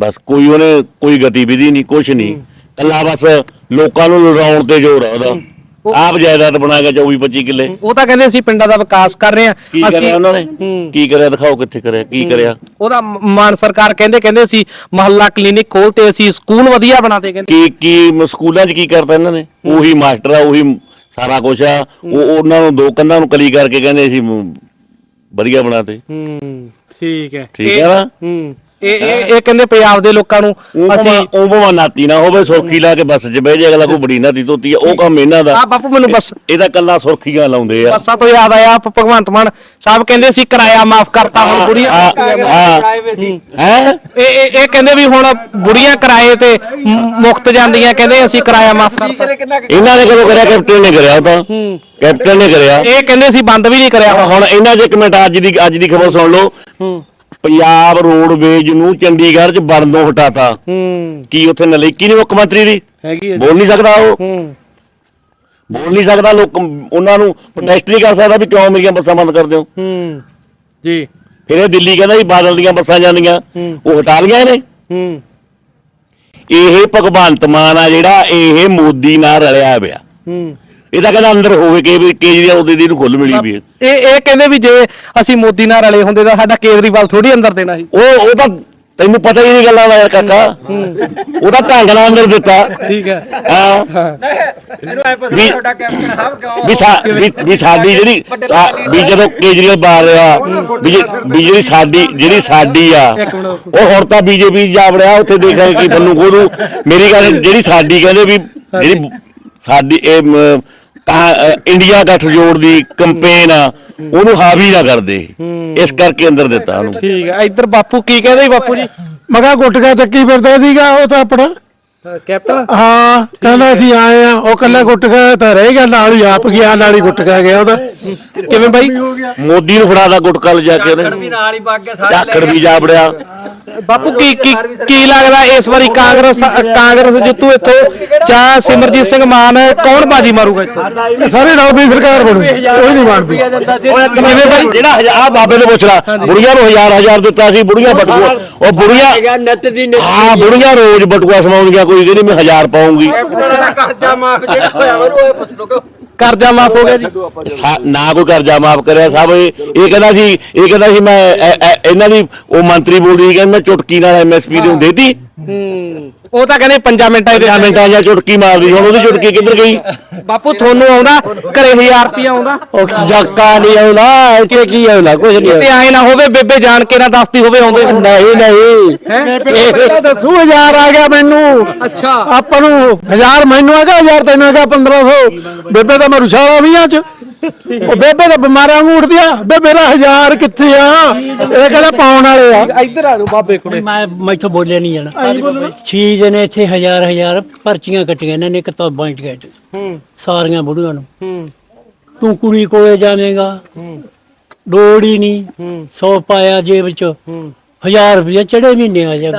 A: ਬਸ ਕੋਈ ਉਹਨੇ ਕੋਈ ਗਤੀਵਿਧੀ ਨਹੀਂ ਕੁਛ ਨਹੀਂ। ਕੱਲਾ ਬਸ ਲੋਕਾਂ ਨੂੰ ਲੜਾਉਣ ਤੇ ਜ਼ੋਰ ਆ ਉਹਦਾ। ਆਪ ਜਾਇਦਾਦ ਬਣਾ ਕੇ 24 25 ਕਿੱਲੇ
B: ਉਹ ਤਾਂ ਕਹਿੰਦੇ ਅਸੀਂ ਪਿੰਡਾਂ ਦਾ ਵਿਕਾਸ ਕਰ ਰਹੇ
A: ਕੀ
B: ਆ
A: ਕਰਿਆ ਉਹਨਾਂ ਨੇ? ਕੀ ਕਰਿਆ? ਦਿਖਾਓ ਕਿੱਥੇ ਕਰਿਆ ਕੀ ਕਰਿਆ?
B: ਉਹਦਾ ਮਾਨ ਸਰਕਾਰ ਕਹਿੰਦੇ ਕਹਿੰਦੇ ਅਸੀਂ ਮਹੱਲਾ ਕਲੀਨਿਕ ਖੋਲਤੇ ਅਸੀਂ ਸਕੂਲ ਵਧੀਆ ਬਣਾਤੇ ਕਹਿੰਦੇ।
A: ਕੀ ਕੀ ਸਕੂਲਾਂ 'ਚ ਕੀ ਕਰਤਾ ਇਹਨਾਂ ਨੇ? ਉਹੀ ਮਾਸਟਰ ਆ ਉਹੀ ਸਾਰਾ ਕੁਝ ਆ। ਉਹ ਉਹਨਾਂ ਨੂੰ ਦੋ ਕੰਧਾਂ ਨੂੰ ਕਲੀ ਕਰਕੇ ਕਹਿੰਦੇ ਅਸੀਂ ਵਧੀਆ ਬਣਾਤੇ।
B: ਹੂੰ। ਠੀਕ ਹੈ।
A: ਠੀਕ ਹੈ ਨਾ?
B: ਹੂੰ। ਇਹ ਇਹ ਇਹ ਕਹਿੰਦੇ ਪੰਜਾਬ ਦੇ ਲੋਕਾਂ ਨੂੰ
A: ਅਸੀਂ ਉਹ ਭਾਵੇਂ ਨਾਤੀ ਨਾ ਹੋਵੇ ਸੁਰਖੀ ਲਾ ਕੇ ਬੱਸ 'ਚ ਬਹਿ ਜਾ ਅਗਲਾ ਕੋਈ ਬੜੀ ਨਾਤੀ ਧੋਤੀ ਆ ਉਹ ਕੰਮ ਇਹਨਾਂ ਦਾ।
B: ਆ ਬਾਪੂ ਮੈਨੂੰ ਬਸ
A: ਇਹਦਾ ਕੱਲਾ ਸੁਰਖੀਆਂ ਲਾਉਂਦੇ ਆ।
B: ਬੱਸਾਂ ਤੋਂ ਯਾਦ ਆਇਆ ਭ- ਭਗਵੰਤ ਮਾਨ ਸਾਹਿਬ ਕਹਿੰਦੇ ਸੀ ਕਿਰਾਇਆ ਮਾਫ ਕਰਤਾ ਹੁਣ ਬੁੜੀਆਂ
A: ਹਾਂ ਹੈ।
B: ਇਹ ਇਹ ਇਹ ਕਹਿੰਦੇ ਵੀ ਹੁਣ ਬੁੜੀਆਂ ਕਿਰਾਏ ਤੇ ਮ- ਮੁਫਤ ਜਾਂਦੀਆਂ ਕਹਿੰਦੇ ਅਸੀਂ ਕਿਰਾਇਆ ਮਾਫ ਕਰਤਾ।
A: ਇਹਨਾਂ ਨੇ ਕਦੋਂ ਕਰਿਆ? ਕੈਪਟਨ ਨੇ ਕਰਿਆ ਉਹ ਤਾਂ। ਕੈਪਟਨ ਨੇ ਕਰਿਆ।
B: ਇਹ ਕਹਿੰਦੇ ਸੀ ਬੰਦ ਵੀ ਨਹੀਂ ਕਰਿਆ।
A: ਹੁਣ ਇਹਨਾਂ 'ਚ ਇੱਕ ਮਿੰਟ ਅੱਜ ਦੀ ਅੱਜ ਦੀ ਖਬਰ ਸੁਣ ਲਓ। ਪੰਜਾਬ ਰੋਡਵੇਜ ਨੂੰ ਚੰਡੀਗੜ੍ਹ 'ਚ ਬਣਦੋਂ ਹਟਾਤਾ।
B: ਹੂੰ।
A: ਕੀ ਉੱਥੇ ਨਲੇਕੀ ਨਹੀਂ ਮੁੱਖ ਮੰਤਰੀ ਦੀ?
B: ਹੈਗੀ ਹੈ
A: ਬੋਲ ਨਹੀਂ ਸਕਦਾ ਉਹ।
B: ਹੂੰ।
A: ਬੋਲ ਨਹੀਂ ਸਕਦਾ ਲੋਕ ਉਹਨਾਂ ਨੂੰ ਪ੍ਰੋਟੈਸਟ ਨਹੀਂ ਕਰ ਸਕਦਾ ਵੀ ਕਿਉਂ ਮੇਰੀਆਂ ਬੱਸਾਂ ਬੰਦ ਕਰ ਦਿਓ।
B: ਹੂੰ। ਜੀ।
A: ਫਿਰ ਇਹ ਦਿੱਲੀ ਕਹਿੰਦਾ ਵੀ ਬਾਦਲ ਦੀਆਂ ਬੱਸਾਂ ਜਾਂਦੀਆਂ। ਉਹ ਹਟਾ ਲਈਆਂ ਇਹਨੇ।
B: ਹੂੰ।
A: ਇਹ ਭਗਵੰਤ ਮਾਨ ਆ ਜਿਹੜਾ ਇਹ ਮੋਦੀ ਨਾਲ ਰਲਿਆ ਪਿਆ
B: ਹੂੰ।
A: ਇਹ ਤਾਂ ਕਹਿੰਦਾ ਅੰਦਰ ਹੋਵੇ ਕਿ ਵੀ ਕੇਜਰੀਵਾਲ ਉਹਦੇ ਦੀ ਨੂੰ ਖੁੱਲ ਮਿਲੀ ਵੀ ਹੈ।
B: ਇਹ ਇਹ ਕਹਿੰਦੇ ਵੀ ਜੇ ਅਸੀਂ ਮੋਦੀ ਨਾਲ ਰਲੇ ਹੁੰਦੇ ਤਾਂ ਸਾਡਾ ਕੇਜਰੀਵਾਲ ਥੋੜੀ ਅੰਦਰ ਦੇਣਾ ਸੀ।
A: ਉਹ ਉਹ ਤਾਂ ਤੈਨੂੰ ਪਤਾ ਹੀ ਨਹੀਂ ਗੱਲਾਂ ਦਾ ਯਾਰ ਕਾਕਾ। ਉਹਦਾ ਢੰਗ ਨਾਲ ਅੰਦਰ ਦਿੱਤਾ।
B: ਠੀਕ ਹੈ।
A: ਹਾਂ। ਵੀ ਵੀ ਸਾ- ਵੀ- ਵੀ ਸਾਡੀ ਜਿਹੜੀ ਸਾ- ਵੀ ਜਦੋਂ ਕੇਜਰੀਵਾਲ ਬਾਹਰ ਰਿਹਾ ਵੀ ਜੇ- ਵੀ ਜਿਹੜੀ ਸਾਡੀ ਜਿਹੜੀ ਸਾਡੀ ਆ ਉਹ ਹੁਣ ਤਾਂ ਬੀਜੇਪੀ ਜਾ ਵੜਿਆ ਉੱਥੇ ਦੇਖਾਂਗੇ ਕੀ ਬੰਨੂ ਕੋਦੂ ਮੇਰੀ ਗੱਲ ਜਿਹੜੀ ਸਾਡੀ ਕਹਿੰਦੇ ਵੀ ਜਿਹੜੀ ਸਾਡੀ ਇਹ ਮ, ਇੰਡੀਆ ਗੱਠਜੋੜ ਦੀ ਕੰਪੇਨ ਆ ਉਹਨੂੰ ਹਾਵੀ ਨਾ ਕਰਦੇ। ਇਸ ਕਰਕੇ ਅੰਦਰ ਦਿੱਤਾ ਉਹਨੂੰ।
B: ਠੀਕ ਹੈ ਇੱਧਰ ਬਾਪੂ ਕੀ ਕਹਿੰਦੇ ਬਾਪੂ ਜੀ?
D: ਮਗਾ ਗੁੱਟਕਾ ਚੱਕੀ ਫਿਰਦਾ ਸੀਗਾ ਉਹ ਤਾਂ ਆਪਣਾ।
B: ਕੈਪਟਨ?
D: ਹਾਂ ਕਹਿੰਦਾ ਅਸੀਂ ਆਏ ਆ ਉਹ ਕੱਲਾ ਗੁੱਟਕਾ ਤਾਂ ਰਹਿ ਗਿਆ ਨਾਲ ਹੀ ਆਪ ਗਿਆ ਨਾਲ ਹੀ ਗੁੱਟਕਾ ਗਿਆ ਉਹਦਾ।
B: ਕਿਵੇਂ ਬਾਈ?
A: ਮੋਦੀ ਨੂੰ ਫੜਾਦਾ ਗੁਟਕਾ ਲਿਜਾ ਕੇ ਉਹਨੇ।
C: ਨਾਲ ਹੀ ਵਗ ਗਿਆ
A: ਝਾਕੜ ਵੀ ਜਾ ਵੜਿਆ
B: ਬਾਪੂ ਕੀ ਕੀ ਕੀ ਲੱਗਦਾ ਇਸ ਵਾਰੀ ਕਾਂਗਰਸ ਕਾਂਗਰਸ ਜਿੱਤੂ ਇੱਥੋਂ? ਜਾਂ ਸਿਮਰਜੀਤ ਸਿੰਘ ਮਾਨ ਕੌਣ ਬਾਜੀ ਮਾਰੂਗਾ ਇੱਥੋਂ?
D: ਸਾਰੇ ਨਾਲ ਵੀ ਸਰਕਾਰ ਬਣੂ ਕੋਈ ਨਹੀਂ ਬਣਦੀ।
A: ਕਿਵੇਂ ਭਾਈ ਜਿਹੜਾ ਆ ਬਾਬੇ ਨੂੰ ਪੁੱਛ ਲਾ। ਬੁੜੀਆਂ ਨੂੰ ਹਜ਼ਾਰ ਹਜ਼ਾਰ ਦਿੱਤਾ ਸੀ ਬੁੜੀਆਂ ਬਟੂਆ ਉਹ ਬੁੜੀਆਂ
C: ਨੱਤ ਦੀ
A: ਹਾਂ ਬੁੜੀਆਂ ਰੋਜ਼ ਬਟੂਆ ਸਮਾਉਣਗੀਆਂ ਕੋਈ ਕਹਿੰਦੀ ਮੈਂ ਹਜ਼ਾਰ ਪਾਉਂਗੀ।
C: ਕਰਜ਼ਾ ਮਾਫ ਜਿਹੜਾ ਹੋਇਆ ਵਾ ਉਹ ਪੁੱਛ ਲੋ
B: ਕਰਜ਼ਾ ਮਾਫ ਹੋ ਗਿਆ ਜੀ।
A: ਸਾ- ਨਾ ਕੋਈ ਕਰਜ਼ਾ ਮਾਫ ਕਰਿਆ ਸਭ ਇਹ ਕਹਿੰਦਾ ਸੀ ਇਹ ਕਹਿੰਦਾ ਸੀ ਮੈਂ ਇਹਨਾਂ ਦੀ ਉਹ ਮੰਤਰੀ ਬੋਲਦੀ ਸੀ ਕਹਿੰਦਾ ਮੈਂ ਚੁਟਕੀ ਨਾਲ ਐਮਐਸਪੀ ਨੂੰ
B: ਉਹ ਤਾਂ ਕਹਿੰਦੇ 5 ਮਿੰਟਾਂ ਦੇ
A: 5 ਮਿੰਟਾਂ ਜਾਂ ਚੁਟਕੀ ਮਾਰਦੀ ਹੁਣ ਉਹਦੀ ਚੁਟਕੀ ਕਿੱਧਰ ਗਈ?
B: ਬਾਪੂ ਤੁਹਾਨੂੰ ਆਉਂਦਾ? ਘਰੇ 1000 ਰੁਪਇਆ ਆਉਂਦਾ?
C: ਉਹ ਜੱਕਾ ਨਹੀਂ ਆਉਂਦਾ ਇੱਥੇ ਕੀ ਆਉਂਦਾ? ਕੁਝ ਨਹੀਂ
B: ਤੇ ਆਏ ਨਾ ਹੋਵੇ ਬੇਬੇ ਜਾਣ ਕੇ ਨਾ ਦੱਸਦੀ ਹੋਵੇ ਆਉਂਦੇ
C: ਨਹੀਂ ਨਹੀਂ।
D: ਇਹ ਦੱਸੂ ਹਜ਼ਾਰ ਆ ਗਿਆ ਮੈਨੂੰ।
B: ਅੱਛਾ।
D: ਆਪਾਂ ਨੂੰ ਹਜ਼ਾਰ ਮੈਨੂੰ ਆ ਗਿਆ ਹਜ਼ਾਰ ਤੈਨੂੰ ਆ ਗਿਆ 1500 ਬੇਬੇ ਤਾਂ ਮਰੂ ਛਾਲਾ ਵੀਆਂ ਚ। ਉਹ ਬੇਬੇ ਤਾਂ ਬਿਮਾਰਾਂ ਨੂੰ ਉੱਠਦੀ ਆ ਬੇਬੇ ਦਾ ਹਜ਼ਾਰ ਕਿੱਥੇ ਆ? ਇਹ ਕਹਿੰਦਾ ਪਾਉਣ ਵਾਲੇ ਆ।
B: ਇੱਧਰ ਆ ਜਾਓ ਬਾਬੇ ਕੋਲੇ।
G: ਮੈਂ ਮੈਥੋਂ ਬੋਲਿਆ ਨਹੀਂ ਜਾਣਾ। ਛੀਜ ਨੇ ਇੱਥੇ ਹਜ਼ਾਰ ਹਜ਼ਾਰ ਪਰਚੀਆਂ ਕੱਟੀਆਂ ਇਹਨਾਂ ਨੇ ਕਿਤਾਬਾਂ ਚ ਗਏ
B: ਹੂੰ।
G: ਸਾਰੀਆਂ ਬੁੜੀਆਂ ਨੂੰ।
B: ਹੂੰ।
G: ਤੂੰ ਕੁੜੀ ਕੋਲੇ ਜਾਵੇਂਗਾ। ਲੋੜ ਹੀ ਨਹੀਂ।
B: ਹੂੰ।
G: ਸੌ ਪਾਇਆ ਜੇਬ ਚ।
B: ਹੂੰ।
G: ਹਜ਼ਾਰ ਰੁਪਏ ਚੜੇ ਮਹੀਨੇ ਆ ਜਾ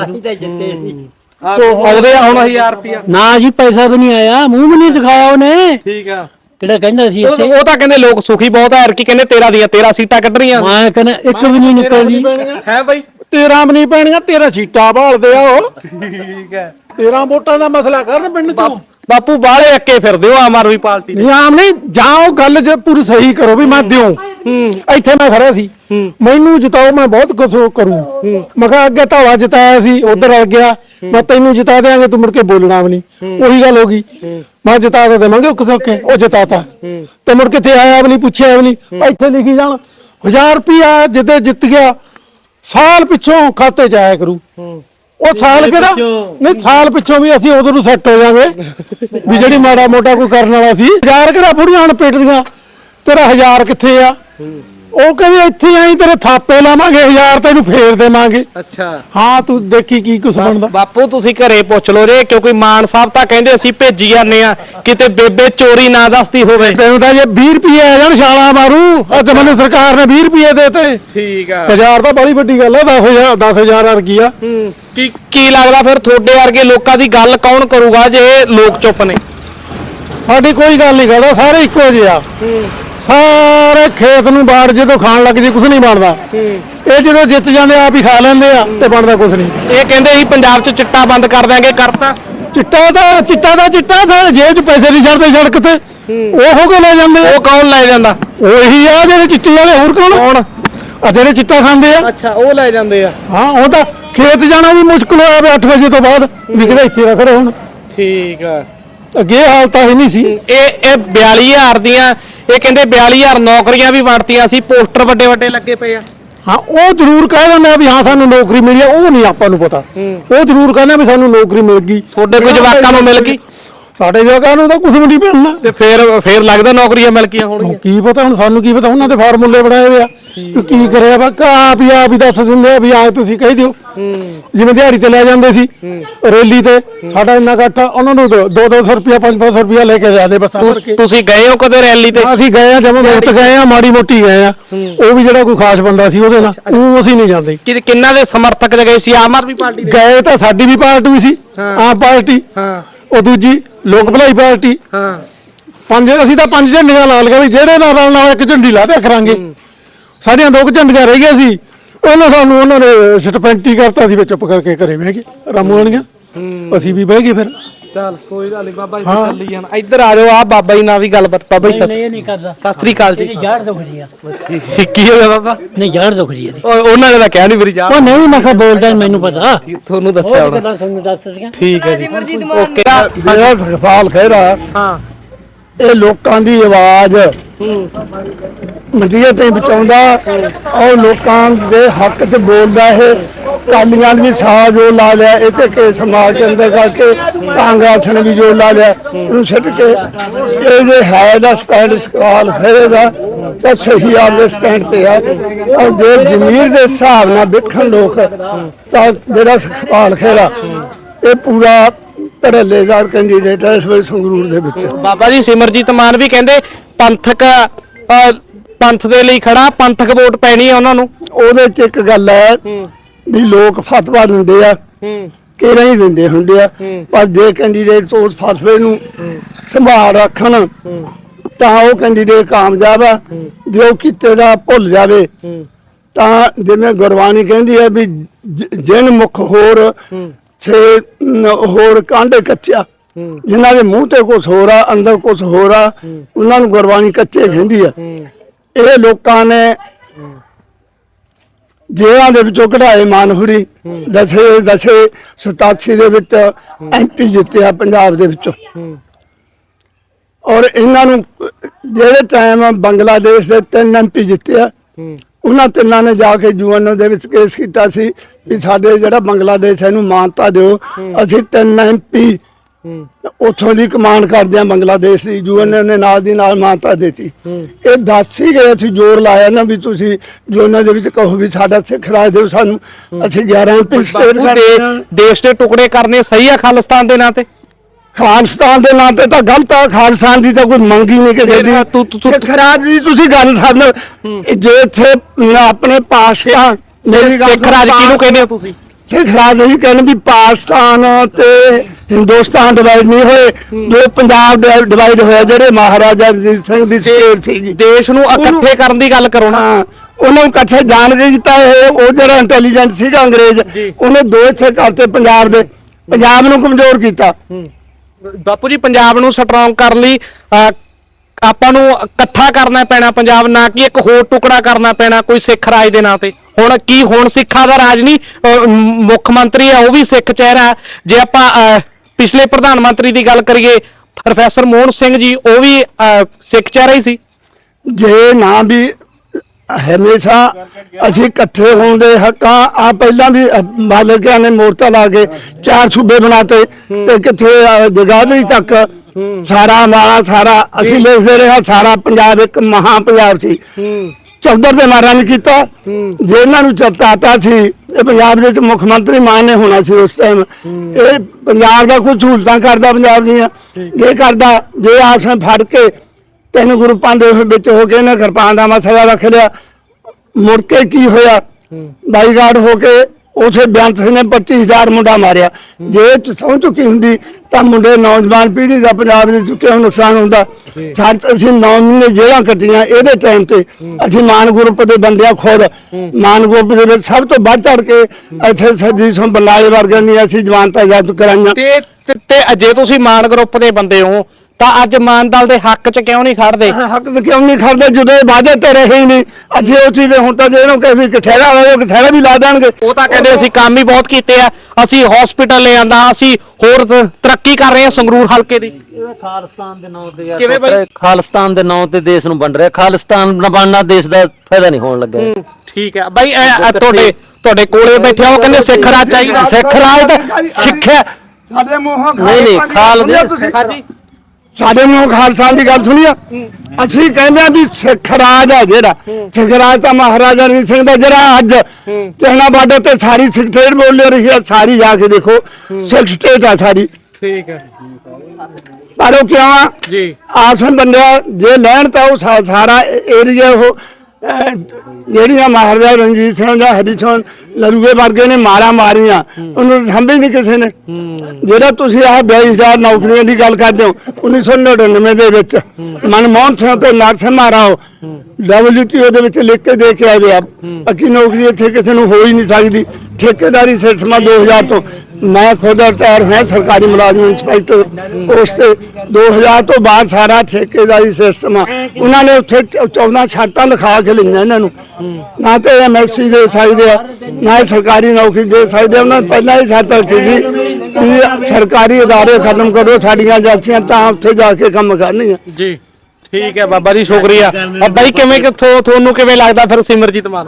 B: ਆਉਂਦੇ ਆ ਹੁਣ 1000 ਰੁਪਇਆ
G: ਨਾ ਜੀ ਪੈਸਾ ਵੀ ਨਹੀਂ ਆਇਆ। ਮੂੰਹ ਵੀ ਨਹੀਂ ਦਿਖਾਇਆ ਉਹਨੇ।
B: ਠੀਕ ਆ।
G: ਜਿਹੜਾ ਕਹਿੰਦਾ ਸੀ
B: ਉਹ
G: ਇੱਥੇ?
B: ਉਹ ਤਾਂ ਕਹਿੰਦੇ ਲੋਕ ਸੁਖੀ ਬਹੁਤ ਆ ਕੀ ਕਹਿੰਦੇ 13 ਦੀਆਂ 13 ਸੀਟਾਂ ਕੱਢ ਰਹੀਆਂ
G: ਮੈਂ ਕਹਿੰਦਾ ਇੱਕ ਵੀ ਨਹੀਂ ਨਿਕਲਦੀ।
B: ਹੈ ਬਾਈ?
D: ਤੇਰਾ ਵੀ ਨਹੀਂ ਪੈਣੀਆਂ ਤੇਰਾ ਛੀਟਾ ਭਾਲਦੇ ਆ ਉਹ।
B: ਠੀਕ ਹੈ।
D: 13 ਵੋਟਾਂ ਦਾ ਮਸਲਾ ਕਰਨ ਪਿੰਡ ਚੋਂ।
B: ਬਾਪੂ ਬਾਹਲੇ ਅੱਕੇ ਫਿਰਦੇ ਹੋ ਆਮ ਆਦਮੀ ਪਾਰਟੀ
D: ਨਹੀਂ ਆਮ ਨਹੀਂ ਜਾਂ ਉਹ ਗੱਲ ਜੇ ਪੂਰੀ ਸਹੀ ਕਰੋ ਵੀ ਮੈਂ ਦਿਉ। ਇੱਥੇ ਮੈਂ ਖੜਾ ਸੀ। ਮੈਨੂੰ ਜਿਤਾਓ ਮੈਂ ਬਹੁਤ ਕੁਝ ਕਰੂੰ। ਮੈਂ ਕਿਹਾ ਅੱਗੇ ਢਾਵਾ ਜਿਤਾਇਆ ਸੀ ਉਧਰ ਆ ਗਿਆ। ਮੈਂ ਤੈਨੂੰ ਜਿਤਾ ਦੇਾਂਗੇ ਤੂੰ ਮੁੜ ਕੇ ਬੋਲਣਾ ਵੀ ਨਹੀਂ। ਉਹੀ ਗੱਲ ਹੋ ਗਈ। ਮੈਂ ਜਿਤਾ ਦੇ ਦੇਵਾਂਗੇ ਉਹ ਕਿਥੋਂ ਕੇ ਉਹ ਜਿਤਾਤਾ। ਤੇ ਮੁੜ ਕੇ ਇੱਥੇ ਆਇਆ ਵੀ ਨਹੀਂ ਪੁੱਛਿਆ ਵੀ ਨਹੀਂ। ਇੱਥੇ ਲਿਖੀ ਜਾਣ 1000 ਰੁਪਿਆ ਜਿੱਦੇ ਜਿੱਤ ਗਿਆ ਸਾਲ ਪਿੱਛੋਂ ਖਾਤੇ ਚ ਆਇਆ ਕਰੂ ਉਹ ਸਾਲ ਕਿਹੜਾ? ਨਹੀਂ ਸਾਲ ਪਿੱਛੋਂ ਵੀ ਅਸੀਂ ਉਧਰ ਨੂੰ ਸੈੱਟ ਹੋ ਜਾਵਾਂਗੇ [laughs] ਵੀ ਜਿਹੜੀ ਮਾੜਾ ਮੋਟਾ ਕੋਈ ਕਰਨ ਵਾਲਾ ਸੀ। ਹਜ਼ਾਰ ਕਿਹੜਾ ਬੁੜੀਆਂ ਹੁਣ ਪਿੱਟਦੀਆਂ? ਤੇਰਾ ਹਜ਼ਾਰ ਕਿੱਥੇ ਆ? ਉਹ ਕਹਿੰਦੇ ਇੱਥੇ ਆਈ ਤੇਰੇ ਥਾਪੇ ਲਾਵਾਂਗੇ ਹਜ਼ਾਰ ਤੈਨੂੰ ਫੇਰ ਦੇਵਾਂਗੇ।
B: ਅੱਛਾ।
D: ਹਾਂ ਤੂੰ ਦੇਖੀ ਕੀ ਕੁਛ ਬਣਦਾ।
B: ਬਾਪੂ ਤੁਸੀਂ ਘਰੇ ਪੁੱਛ ਲੋ ਰੇ ਕਿਉਂਕਿ ਮਾਨ ਸਾਹਿਬ ਤਾਂ ਕਹਿੰਦੇ ਅਸੀਂ ਭੇਜੀ ਜਾਂਦੇ ਆ ਕਿਤੇ ਬੇਬੇ ਚੋਰੀ ਨਾ ਦੱਸਦੀ ਹੋਵੇ।
D: ਤੈਨੂੰ ਤਾਂ ਜੇ 20 ਰੁਪਏ ਆ ਜਾਣ ਛਾਲਾ ਮਾਰੂ ਅੱਜ ਮੈਨੂੰ ਸਰਕਾਰ ਨੇ 20 ਰੁਪਏ ਦੇਤੇ
B: ਠੀਕ ਆ।
D: ਹਜ਼ਾਰ ਤਾਂ ਬੜੀ ਵੱਡੀ ਗੱਲ ਆ 10000 10000 ਆ ਕੀ ਆ।
B: ਕੀ ਕੀ ਲੱਗਦਾ ਫਿਰ ਤੁਹਾਡੇ ਵਰਗੇ ਲੋਕਾਂ ਦੀ ਗੱਲ ਕੌਣ ਕਰੂਗਾ ਜੇ ਲੋਕ ਚੁੱਪ ਨੇ?
D: ਸਾਡੀ ਕੋਈ ਗੱਲ ਨਹੀਂ ਕਰਦਾ ਸਾਰੇ ਇੱਕੋ ਜਿਹੇ ਆ। ਸਾਰੇ ਖੇਤ ਨੂੰ ਬਾੜ ਜਦੋਂ ਖਾਣ ਲੱਗ ਜੇ ਕੁਝ ਨਹੀਂ ਬਣਦਾ। ਇਹ ਜਦੋਂ ਜਿੱਤ ਜਾਂਦੇ ਆਪ ਹੀ ਖਾ ਲੈਂਦੇ ਆ ਤੇ ਬਣਦਾ ਕੁਝ ਨਹੀਂ।
B: ਇਹ ਕਹਿੰਦੇ ਸੀ ਪੰਜਾਬ 'ਚ ਚਿੱਟਾ ਬੰਦ ਕਰ ਦਿਆਂਗੇ ਕਰਤਾ।
D: ਚਿੱਟਾ ਦਾ ਚਿੱਟਾ ਦਾ ਚਿੱਟਾ ਸਾਰੇ ਜੇਬ 'ਚ ਪੈਸੇ ਨਹੀਂ ਛੱਡਦੇ ਸੜਕ ਤੇ। ਉਹ ਕੋ ਲੈ ਜਾਂਦੇ
B: ਉਹ ਕੌਣ ਲੈ ਜਾਂਦਾ?
D: ਉਹੀ ਆ ਜਿਹੜੇ ਚਿੱਟੇ ਵਾਲੇ ਹੋਰ ਕੌਣ?
B: ਕੌਣ?
D: ਆ ਜਿਹੜੇ ਚਿੱਟਾ ਖਾਂਦੇ ਆ।
B: ਅੱਛਾ ਉਹ ਲੈ ਜਾਂਦੇ ਆ।
D: ਹਾਂ ਉਹ ਤਾਂ ਖੇਤ ਜਾਣਾ ਵੀ ਮੁਸ਼ਕਲ ਹੋਇਆ ਵੀ 8 ਵਜੇ ਤੋਂ ਬਾਅਦ। ਵੀ ਕਿਹੜਾ ਇੱਥੇ ਰੱਖ ਰਹੇ ਹੁਣ।
B: ਠੀਕ ਆ।
D: ਅੱਗੇ ਹਾਲਤ ਹੀ ਨਹੀਂ ਸੀ।
B: ਇਹ ਇਹ 42000 ਦੀਆਂ ਇਹ ਕਹਿੰਦੇ 42000 ਨੌਕਰੀਆਂ ਵੀ ਵੰਡਤੀਆਂ ਸੀ ਪੋਸਟਰ ਵੱਡੇ ਵੱਡੇ ਲੱਗੇ ਪਏ ਆ।
D: ਹਾਂ ਉਹ ਜ਼ਰੂਰ ਕਹਿ ਦਿੰਦੇ ਆ ਵੀ ਹਾਂ ਸਾਨੂੰ ਨੌਕਰੀ ਮਿਲੀ ਆ ਉਹ ਨਹੀਂ ਆਪਾਂ ਨੂੰ ਪਤਾ। ਉਹ ਜ਼ਰੂਰ ਕਹਿੰਦੇ ਆ ਵੀ ਸਾਨੂੰ ਨੌਕਰੀ ਮਿਲ ਗਈ।
B: ਤੁਹਾਡੇ ਕੋਈ ਜਵਾਕਾਂ ਨੂੰ ਮਿਲ ਗਈ?
D: ਸਾਡੇ ਜਗ੍ਹਾ ਨੂੰ ਤਾਂ ਕੁਝ ਵੀ ਨਹੀਂ ਮਿਲਣਾ।
B: ਤੇ ਫੇਰ ਫੇਰ ਲੱਗਦਾ ਨੌਕਰੀਆਂ ਮਿਲ ਗਈਆਂ ਹੋਣਗੀਆਂ।
D: ਹੁਣ ਕੀ ਪਤਾ ਹੁਣ ਸਾਨੂੰ ਕੀ ਪਤਾ ਉਹਨਾਂ ਦੇ ਫਾਰਮੂਲੇ ਬਣਾਏ ਹੋਏ ਆ। ਵੀ ਕੀ ਕਰਿਆ ਵਾ ਕਾ ਆਪ ਹੀ ਆਪ ਹੀ ਦੱਸ ਦਿੰਦੇ ਆ ਵੀ ਆ ਤੁਸੀਂ ਕਹਿ ਦਿਓ। ਜਿਵੇਂ ਦਿਹਾੜੀ ਤੇ ਲੈ ਜਾਂਦੇ ਸੀ ਰੈਲੀ ਤੇ ਸਾਡਾ ਇੰਨਾ ਇਕੱਠਾ ਉਹਨਾਂ ਨੂੰ 2-200 ਰੁਪਿਆ 5-500 ਰੁਪਿਆ ਲੈ ਕੇ ਜਾਂਦੇ ਬੱਸਾਂ ਕੇ
B: ਤੁਸੀਂ ਗਏ ਹੋ ਕਦੇ ਰੈਲੀ ਤੇ?
D: ਅਸੀਂ ਗਏ ਆ ਜਮਾਂ ਮੁਕਤ ਗਏ ਆ ਮਾੜੀ ਮੋਟੀ ਗਏ ਆ। ਉਹ ਵੀ ਜਿਹੜਾ ਕੋਈ ਖਾਸ ਬੰਦਾ ਸੀ ਉਹਦੇ ਨਾਲ ਉਹ ਅਸੀਂ ਨਹੀਂ ਜਾਂਦੇ।
B: ਕਿ ਕਿੰਨਾ ਦੇ ਸਮਰਥਕ ਗਏ ਸੀ? ਆਮ ਆਦਮੀ ਪਾਰਟੀ ਦੇ?
D: ਗਏ ਤਾਂ ਸਾਡੀ ਵੀ ਪਾਰਟੀ ਸੀ ਆਮ ਪਾਰਟੀ।
B: ਹਾਂ।
D: ਉਹ ਦੂਜੀ ਲੋਕ ਭਲਾਈ ਪਾਰਟੀ।
B: ਹਾਂ।
D: ਪੰਜ ਅਸੀਂ ਤਾਂ ਪੰਜ ਝੰਡੀਆਂ ਲਾ ਲਈਆਂ ਵੀ ਜਿਹੜੇ ਨਾਲ ਹੋਇਆ ਇੱਕ ਝੰਡੀ ਲਾ ਦਿਆ ਕਰਾਂਗੇ। ਸਾਡੀਆਂ ਦੋ ਕੁ ਝੰਡੀਆਂ ਰਹਿ ਗਈਆਂ ਸੀ। ਉਹਨਾਂ ਸਾਨੂੰ ਉਹਨਾਂ ਨੇ ਸਟਪੈਂਟੀ ਕਰਤਾ ਸੀ ਵੀ ਚੁੱਪ ਕਰਕੇ ਘਰੇ ਬਹਿ ਗਏ ਰਾਮੂ ਵਾਲੀਆਂ ਅਸੀਂ ਵੀ ਬਹਿ ਗਏ ਫਿਰ।
B: ਚੱਲ ਕੋਈ ਗੱਲ ਨਹੀਂ ਬਾਬਾ ਜੀ ਚੱਲੀ ਜਾਣਾ। ਇੱਧਰ ਆ ਜਾਓ ਆ ਬਾਬਾ ਜੀ ਨਾਲ ਵੀ ਗੱਲਬਾਤ ਬਾਬਾ ਜੀ ਸਤਿ
G: ਨਹੀਂ ਇਹ ਨਹੀਂ ਕਰਦਾ।
B: ਸਤਿ ਸ੍ਰੀ ਅਕਾਲ ਜੀ।
G: ਇਹਦੀ ਜੜ ਦੁਖਦੀ ਆ।
B: ਕੀ ਹੋ ਗਿਆ ਬਾਬਾ?
G: ਨਹੀਂ ਜੜ ਦੁਖਦੀ ਇਹਦੀ।
B: ਉਹ- ਉਹਨਾਂ ਨੇ ਤਾਂ ਕਿਹਾ ਨਹੀਂ ਮੇਰੀ ਜਾਨ
G: ਉਹ ਨਹੀਂ ਮੈਂ ਕਿਹਾ ਬੋਲਦਾ ਮੈਨੂੰ ਪਤਾ।
B: ਤੁਹਾਨੂੰ ਦੱਸਿਆ
G: ਉਹ
B: ਹੋਣਾ।
G: ਗੱਲਾਂ ਤੁਹਾਨੂੰ ਦੱਸ ਦਿੱਤੀਆਂ।
B: ਠੀਕ ਹੈ ਜੀ। ਓਕੇ।
F: ਜਿਹੜਾ ਸੁਖਪਾਲ ਖਹਿਰਾ
B: ਹਾਂ।
F: ਇਹ ਲੋਕਾਂ ਦੀ ਆਵਾਜ਼ ਮੰਡੀਏ ਤੇ ਬਚਾਉਂਦਾ ਔਰ ਲੋਕਾਂ ਦੇ ਹੱਕ 'ਚ ਬੋਲਦਾ ਇਹ। ਕਾਲੀਆਂ ਨੇ ਵੀ ਸਾਹ ਜੋ ਲਾ ਲਿਆ ਇਹ ਤੇ ਕੇ ਸਮਾਜ ਦੇ ਅੰਦਰ ਕਰਕੇ ਕਾਂਗਰਸ ਨੇ ਵੀ ਜੋ ਲਾ ਲਿਆ ਉਹਨੂੰ ਛੱਡ ਕੇ ਇਹ ਜੇ ਹੈ ਦਾ ਸਟੈਂਡ ਸਵਾਲ ਫੇਰੇ ਦਾ ਤਾਂ ਸਹੀ ਆਪਦੇ ਸਟੈਂਡ ਤੇ ਆ। ਔਰ ਜੇ ਜ਼ਮੀਰ ਦੇ ਹਿਸਾਬ ਨਾਲ ਵੇਖਣ ਲੋਕ ਤਾਂ ਜਿਹੜਾ ਸੁਖਪਾਲ ਖੇਰਾ ਇਹ ਪੂਰਾ ਧੜੱਲੇਦਾਰ ਕੈਂਡੀਡੇਟ ਹੈ ਇਸ ਵੇਲੇ ਸੰਗਰੂਰ ਦੇ ਵਿੱਚ।
B: ਬਾਬਾ ਜੀ ਸਿਮਰਜੀਤ ਮਾਨ ਵੀ ਕਹਿੰਦੇ ਪੰਥਕ ਪੰਥ ਦੇ ਲਈ ਖੜਾ ਪੰਥਕ ਵੋਟ ਪੈਣੀ ਹੈ ਉਹਨਾਂ ਨੂੰ।
F: ਉਹਦੇ ਚ ਇੱਕ ਗੱਲ ਹੈ ਵੀ ਲੋਕ ਫਤਵਾ ਦਿੰਦੇ ਆ। ਕਿ ਨਹੀਂ ਦਿੰਦੇ ਹੁੰਦੇ ਆ। ਪਰ ਜੇ ਕੈਂਡੀਡੇਟ ਉਸ ਫਤਵੇ ਨੂੰ ਸੰਭਾਲ ਰੱਖਣ ਤਾਂ ਉਹ ਕੈਂਡੀਡੇਟ ਕਾਮਯਾਬ ਆ। ਜੇ ਉਹ ਕਿਤੇ ਦਾ ਭੁੱਲ ਜਾਵੇ ਤਾਂ ਜਿਵੇਂ ਗੁਰਬਾਣੀ ਕਹਿੰਦੀ ਹੈ ਵੀ ਜਿਨ ਮੁਖ ਹੋਰ ਛੇ ਹੋਰ ਕਾਂਡੇ ਕੱਚਾ ਜਿਨ੍ਹਾਂ ਦੇ ਮੂੰਹ ਤੇ ਕੁਝ ਹੋਰ ਆ ਅੰਦਰ ਕੁਝ ਹੋਰ ਆ ਉਹਨਾਂ ਨੂੰ ਗੁਰਬਾਣੀ ਕੱਚੇ ਕਹਿੰਦੀ ਆ। ਇਹ ਲੋਕਾਂ ਨੇ ਜੇਲ੍ਹਾਂ ਦੇ ਵਿੱਚੋਂ ਕਢਾਏ ਮਾਨਹੁਰੀ ਦਸੇ ਦਸੇ 87 ਦੇ ਵਿੱਚ ਐਮਪੀ ਜਿੱਤਿਆ ਪੰਜਾਬ ਦੇ ਵਿੱਚੋਂ। ਔਰ ਇਹਨਾਂ ਨੂੰ ਜਿਹੜੇ ਟਾਈਮ ਬੰਗਲਾਦੇਸ਼ ਦੇ ਤਿੰਨ ਐਮਪੀ ਜਿੱਤਿਆ ਉਹਨਾਂ ਤਿੰਨਾਂ ਨੇ ਜਾ ਕੇ ਯੂਐਨ ਦੇ ਵਿੱਚ ਕੇਸ ਕੀਤਾ ਸੀ ਵੀ ਸਾਡੇ ਜਿਹੜਾ ਬੰਗਲਾਦੇਸ਼ ਇਹਨੂੰ ਮਾਨਤਾ ਦਿਓ। ਅਸੀਂ ਤਿੰਨ ਐਮਪੀ ਉੱਥੋਂ ਦੀ ਕਮਾਂਡ ਕਰਦੇ ਆ ਬੰਗਲਾਦੇਸ਼ ਦੀ ਯੂਐਨ ਨੇ ਨਾਲ ਦੀ ਨਾਲ ਮਾਨਤਾ ਦਿੱਤੀ। ਇਹ ਦੱਸ ਹੀ ਗਏ ਅਸੀਂ ਜ਼ੋਰ ਲਾਇਆ ਨਾ ਵੀ ਤੁਸੀਂ ਯੂਐਨ ਦੇ ਵਿੱਚ ਕਹੋ ਵੀ ਸਾਡਾ ਸਿੱਖ ਰਾਜ ਦਿਓ ਸਾਨੂੰ। ਅਸੀਂ 11 ਐਮਪੀ ਸਟੇਟ
B: ਬਾਪੂ
F: ਕਰਦੇ ਹਾਂ।
B: ਦੇ ਦੇਸ਼ ਦੇ ਟੁਕੜੇ ਕਰਨੇ ਸਹੀ ਆ ਖਾਲਿਸਤਾਨ ਦੇ ਨਾਂ ਤੇ?
F: ਖਾਲਿਸਤਾਨ ਦੇ ਨਾਂ ਤੇ ਤਾਂ ਗਲਤ ਆ ਖਾਲਿਸਤਾਨ ਦੀ ਤਾਂ ਕੋਈ ਮੰਗ ਹੀ ਨਹੀਂ ਕਿਸੇ ਦੀ।
B: ਤੂੰ- ਤੂੰ- ਤੂੰ-
F: ਸਿੱਖ ਰਾਜ ਦੀ ਤੁਸੀਂ ਗੱਲ ਸਾਡੇ ਜੇ ਇੱਥੇ ਆਪਣੇ ਪਾਕਿਸਤਾਨ ਮੇਰੀ ਗੱਲ
B: ਸਿੱਖ ਰਾਜ ਕਿਹਨੂੰ ਕਹਿੰਦੇ ਹੋ ਤੁਸੀਂ?
F: ਸਿੱਖ ਰਾਜ ਅਸੀਂ ਕਹਿੰਦੇ ਵੀ ਪਾਕਿਸਤਾਨ ਤੇ ਹਿੰਦੁਸਤਾਨ ਡਿਵਾਈਡ ਨਹੀਂ ਹੋਏ ਜੋ ਪੰਜਾਬ ਡਿਵਾਈਡ ਹੋਇਆ ਜਿਹੜੇ ਮਹਾਰਾਜਾ ਰਣਜੀਤ ਸਿੰਘ ਦੀ ਸਟੇਟ ਸੀਗੀ।
B: ਦੇਸ਼ ਨੂੰ ਇਕੱਠੇ ਕਰਨ ਦੀ ਗੱਲ ਕਰੋ ਨਾ।
F: ਉਹਨਾਂ ਨੂੰ ਇਕੱਠੇ ਜਾਣ ਦੇ ਦਿੱਤਾ ਇਹ ਉਹ ਜਿਹੜਾ ਇੰਟੈਲੀਜੈਂਟ ਸੀਗਾ ਅੰਗਰੇਜ਼ ਉਹਨੇ ਦੋ ਇੱਥੇ ਕਰਤੇ ਪੰਜਾਬ ਦੇ। ਪੰਜਾਬ ਨੂੰ ਕਮਜ਼ੋਰ ਕੀਤਾ।
B: ਬਾਪੂ ਜੀ ਪੰਜਾਬ ਨੂੰ ਸਟਰੋਂਗ ਕਰਨ ਲਈ। ਆਪਾਂ ਨੂੰ ਇਕੱਠਾ ਕਰਨਾ ਪੈਣਾ ਪੰਜਾਬ ਨਾ ਕਿ ਇੱਕ ਹੋਰ ਟੁਕੜਾ ਕਰਨਾ ਪੈਣਾ ਕੋਈ ਸਿੱਖ ਰਾਜ ਦੇ ਨਾਂ ਤੇ। ਹੁਣ ਕੀ ਹੁਣ ਸਿੱਖਾਂ ਦਾ ਰਾਜ ਨਹੀਂ ਮੁੱਖ ਮੰਤਰੀ ਆ ਉਹ ਵੀ ਸਿੱਖ ਚਿਹਰਾ। ਜੇ ਆਪਾਂ ਪਿਛਲੇ ਪ੍ਰਧਾਨ ਮੰਤਰੀ ਦੀ ਗੱਲ ਕਰੀਏ ਪ੍ਰੋਫੈਸਰ ਮੋਹਨ ਸਿੰਘ ਜੀ ਉਹ ਵੀ ਸਿੱਖ ਚਿਹਰਾ ਹੀ ਸੀ।
F: ਜੇ ਨਾ ਵੀ ਹਮੇਸ਼ਾ ਅਸੀਂ ਇਕੱਠੇ ਹੋਣ ਦੇ ਹੱਕਾਂ ਆ ਪਹਿਲਾਂ ਵੀ ਅ, ਮਾਲਕਿਆਂ ਨੇ ਮੋਰਚਾ ਲਾ ਕੇ ਚਾਰ ਸੂਬੇ ਬਣਾਤੇ ਤੇ ਕਿੱਥੇ ਅ, ਜਗਾਦਰੀ ਤੱਕ ਸਾਰਾ ਮਾਰਾ ਸਾਰਾ ਅਸੀਂ ਲਿਖਦੇ ਰਹੇ ਹਾਂ, ਸਾਰਾ ਪੰਜਾਬ ਇੱਕ ਮਹਾ ਪੰਜਾਬ ਸੀ। ਚੌਧਰ ਦੇ ਮਾਰਾ ਨੇ ਕੀਤਾ। ਜੇ ਇਹਨਾਂ ਨੂੰ ਚਤਾਤਾ ਸੀ ਇਹ ਪੰਜਾਬ ਦੇ ਮੁੱਖ ਮੰਤਰੀ ਮਾਨ ਨੇ ਹੋਣਾ ਸੀ ਉਸ ਟਾਈਮ ਇਹ ਪੰਜਾਬ ਦਾ ਕੋਈ ਸਹੂਲਤਾਂ ਕਰਦਾ ਪੰਜਾਬ ਦੀਆਂ। ਜੇ ਕਰਦਾ ਜੇ ਆਸਾਂ ਫੜ ਕੇ ਤਿੰਨ ਗਰੁੱਪਾਂ ਦੇ ਵਿੱਚ ਹੋ ਕੇ ਨਾ ਕਿਰਪਾਨ ਦਾ ਮਸਲਾ ਰੱਖ ਲਿਆ। ਮੁੜ ਕੇ ਕੀ ਹੋਇਆ? ਬਾਈਕਾਟ ਹੋ ਕੇ ਉਸੇ ਬੇਅੰਤ ਸਿੰਘ ਨੇ 25000 ਮੁੰਡਾ ਮਾਰਿਆ। ਜੇ ਸਹੁੰ ਚੁੱਕੀ ਹੁੰਦੀ ਤਾਂ ਮੁੰਡੇ ਨੌਜਵਾਨ ਪੀੜ੍ਹੀ ਦਾ ਪੰਜਾਬ ਦੇ ਚੁੱਕਿਆ ਨੁਕਸਾਨ ਹੁੰਦਾ। ਸਾਡ ਅਸੀਂ ਨੌ ਮਹੀਨੇ ਜੇਲ੍ਹਾਂ ਕੱਟੀਆਂ ਇਹਦੇ ਟਾਈਮ ਤੇ। ਅਸੀਂ ਮਾਨ ਗਰੁੱਪ ਦੇ ਬੰਦਿਆਂ ਖੁਦ। ਮਾਨ ਗਰੁੱਪ ਦੇ ਵਿੱਚ ਸਭ ਤੋਂ ਵੱਧ ਚੜ ਕੇ ਇੱਥੇ ਸਰਜੀ ਸਿੰਘ ਬਲਾਲੇ ਵਰਗਿਆਂ ਦੀ ਅਸੀਂ ਜਵਾਨਤਾ ਯਾਦ ਕਰਾਈਆਂ।
B: ਤੇ ਤੇ- ਤੇ ਜੇ ਤੁਸੀਂ ਮਾਨ ਗਰੁੱਪ ਦੇ ਬੰਦੇ ਹੋ। ਤਾਂ ਅੱਜ ਮਾਨ ਦਲ ਦੇ ਹੱਕ 'ਚ ਕਿਉਂ ਨਹੀਂ ਖੜਦੇ?
F: ਹੱਕ ਤੇ ਕਿਉਂ ਨਹੀਂ ਖੜਦੇ? ਜਦੋਂ ਇਹ ਵਾਅਦੇ ਤੇ ਰਹੇ ਹੀ ਨਹੀਂ। ਅੱਛੇ ਉਹ ਚੀਜ਼ ਹੁਣ ਤਾਂ ਜੇ ਇਹਨੂੰ ਕਹੇ ਵੀ ਕਿਥੇੜਾ ਹੋਵੇ ਕਿਥੇੜਾ ਵੀ ਲਾ ਦੇਣਗੇ।
B: ਉਹ ਤਾਂ ਕਹਿੰਦੇ ਅਸੀਂ ਕੰਮ ਹੀ ਬਹੁਤ ਕੀਤੇ ਆ ਅਸੀਂ ਹਸਪੀਟਲ ਲੈ ਆਂਦਾ ਅਸੀਂ ਹੋਰ ਤ- ਤਰੱਕੀ ਕਰ ਰਹੇ ਹਾਂ ਸੰਗਰੂਰ ਹਲਕੇ ਦੀ।
C: ਖਾਲਿਸਤਾਨ ਦੇ ਨਾਂ ਤੇ
B: ਕਿਵੇਂ ਬਾਈ?
C: ਖਾਲਿਸਤਾਨ ਦੇ ਨਾਂ ਤੇ ਦੇਸ਼ ਨੂੰ ਵੰਡ ਰਿਹਾ। ਖਾਲਿਸਤਾਨ ਨਾ ਬਣਨਾ ਦੇਸ਼ ਦਾ ਫਾਇਦਾ ਨਹੀਂ ਹੋਣ ਲੱਗਾ।
B: ਠੀਕ ਹੈ। ਬਾਈ ਇਹ- ਇਹ ਤੁਹਾਡੇ ਤੁਹਾਡੇ ਕੋਲੇ ਬੈਠੇ ਆ, ਉਹ ਕਹਿੰਦੇ ਸਿੱਖ ਰਾਜ ਚਾਹੀਦਾ।
C: ਸਿੱਖ ਰਾਜ ਤਾਂ ਸਿੱਖਿਆ
F: ਸਾਡੇ ਮੂੰਹੋਂ
C: ਨਹੀਂ ਨਹੀਂ ਖਾਲ ਦੇ
B: ਹਾਂਜੀ।
F: ਸਾਡੇ ਮੂੰਹੋਂ ਖਾਲਸਾ ਦੀ ਗੱਲ ਸੁਣੀਆ ਅਸੀਂ ਕਹਿੰਦੇ ਆ ਵੀ ਸਿੱਖ ਰਾਜ ਆ ਜਿਹੜਾ। ਸਿੱਖ ਰਾਜ ਤਾਂ ਮਹਾਰਾਜਾ ਰਣਜੀਤ ਸਿੰਘ ਦਾ ਜਿਹੜਾ ਅੱਜ। ਚਹਿਣਾ ਬਾਰਡਰ ਤੇ ਸਾਰੀ ਸਿੱਖ ਸਟੇਟ ਬੋਲ ਰਹੀ ਹੈ ਸਾਰੀ ਜਾ ਕੇ ਦੇਖੋ। ਸਿੱਖ ਸਟੇਟ ਆ ਸਾਰੀ।
B: ਠੀਕ ਹੈ।
F: ਪਰ ਉਹ ਕਿਉਂ ਆ?
B: ਜੀ।
F: ਆਸਨ ਬੰਦਿਆ ਜੇ ਲੈਣ ਤਾਂ ਉਹ ਸਾਰਾ ਏਰੀਆ ਉਹ ਜਿਹੜੀਆਂ ਮਹਾਰਾਜਾ ਰਣਜੀਤ ਸਿੰਘ ਦਾ ਹਰੀ ਸਿੰਘ ਲਰੂਏ ਵਰਗੇ ਨੇ ਮਾਰਾ ਮਾਰੀਆਂ ਉਹਨੂੰ ਸਮਝ ਨਹੀਂ ਕਿਸੇ ਨੇ। ਜਿਹੜਾ ਤੁਸੀਂ ਆਹ 22000 ਨੌਕਰੀਆਂ ਦੀ ਗੱਲ ਕਰਦੇ ਹੋ 1999 ਦੇ ਵਿੱਚ ਮਨਮੋਹਨ ਸਿੰਘ ਤੇ ਨਰਸਿਮਹਾ ਰਾਓ ਡਬਲਯੂਟੀਓ ਦੇ ਵਿੱਚ ਲਿਖ ਕੇ ਦੇ ਕੇ ਆ। ਪੱਕੀ ਨੌਕਰੀ ਇੱਥੇ ਕਿਸੇ ਨੂੰ ਹੋ ਹੀ ਨਹੀਂ ਸਕਦੀ। ਠੇਕੇਦਾਰੀ ਸਿਲਸਿਲਾ 2000 ਤੋਂ। ਮੈਂ ਖੁਦ ਰਿਟਾਇਰ ਹੋਇਆ ਸਰਕਾਰੀ ਮੁਲਾਜ਼ਮ ਇੰਸਪੈਕਟਰ। ਉਸ ਤੇ 2000 ਤੋਂ ਬਾਅਦ ਸਾਰਾ ਠੇਕੇਦਾਰੀ ਸਿਸਟਮ ਆ। ਉਹਨਾਂ ਨੇ ਉੱਥੇ 14 ਛਾਤਾਂ ਲਿਖਾ ਕੇ ਲਈਆਂ ਇਹਨਾਂ ਨੂੰ। ਨਾ ਤੇ ਐਮਐਸਸੀ ਦੇ ਸਕਦੇ ਆ ਨਾ ਸਰਕਾਰੀ ਨੌਕਰੀ ਦੇ ਸਕਦੇ। ਉਹਨਾਂ ਨੇ ਪਹਿਲਾਂ ਹੀ ਛਾਤ ਰੱਖੀ ਸੀ ਵੀ ਸਰਕਾਰੀ ਅਦਾਰੇ ਖਤਮ ਕਰੋ ਸਾਡੀਆਂ ਏਜੰਸੀਆਂ ਤਾਂ ਉੱਥੇ ਜਾ ਕੇ ਕੰਮ ਕਰਨਗੀਆਂ।
B: ਜੀ। ਠੀਕ ਹੈ ਬਾਬਾ ਜੀ ਸ਼ੁਕਰੀਆ। ਬਾਬਾ ਜੀ ਕਿਵੇਂ ਕਿੱਥੋਂ ਤੁਹਾਨੂੰ ਕਿਵੇਂ ਲੱਗਦਾ ਫਿਰ ਸਿਮਰਜੀਤ ਮਾਨ?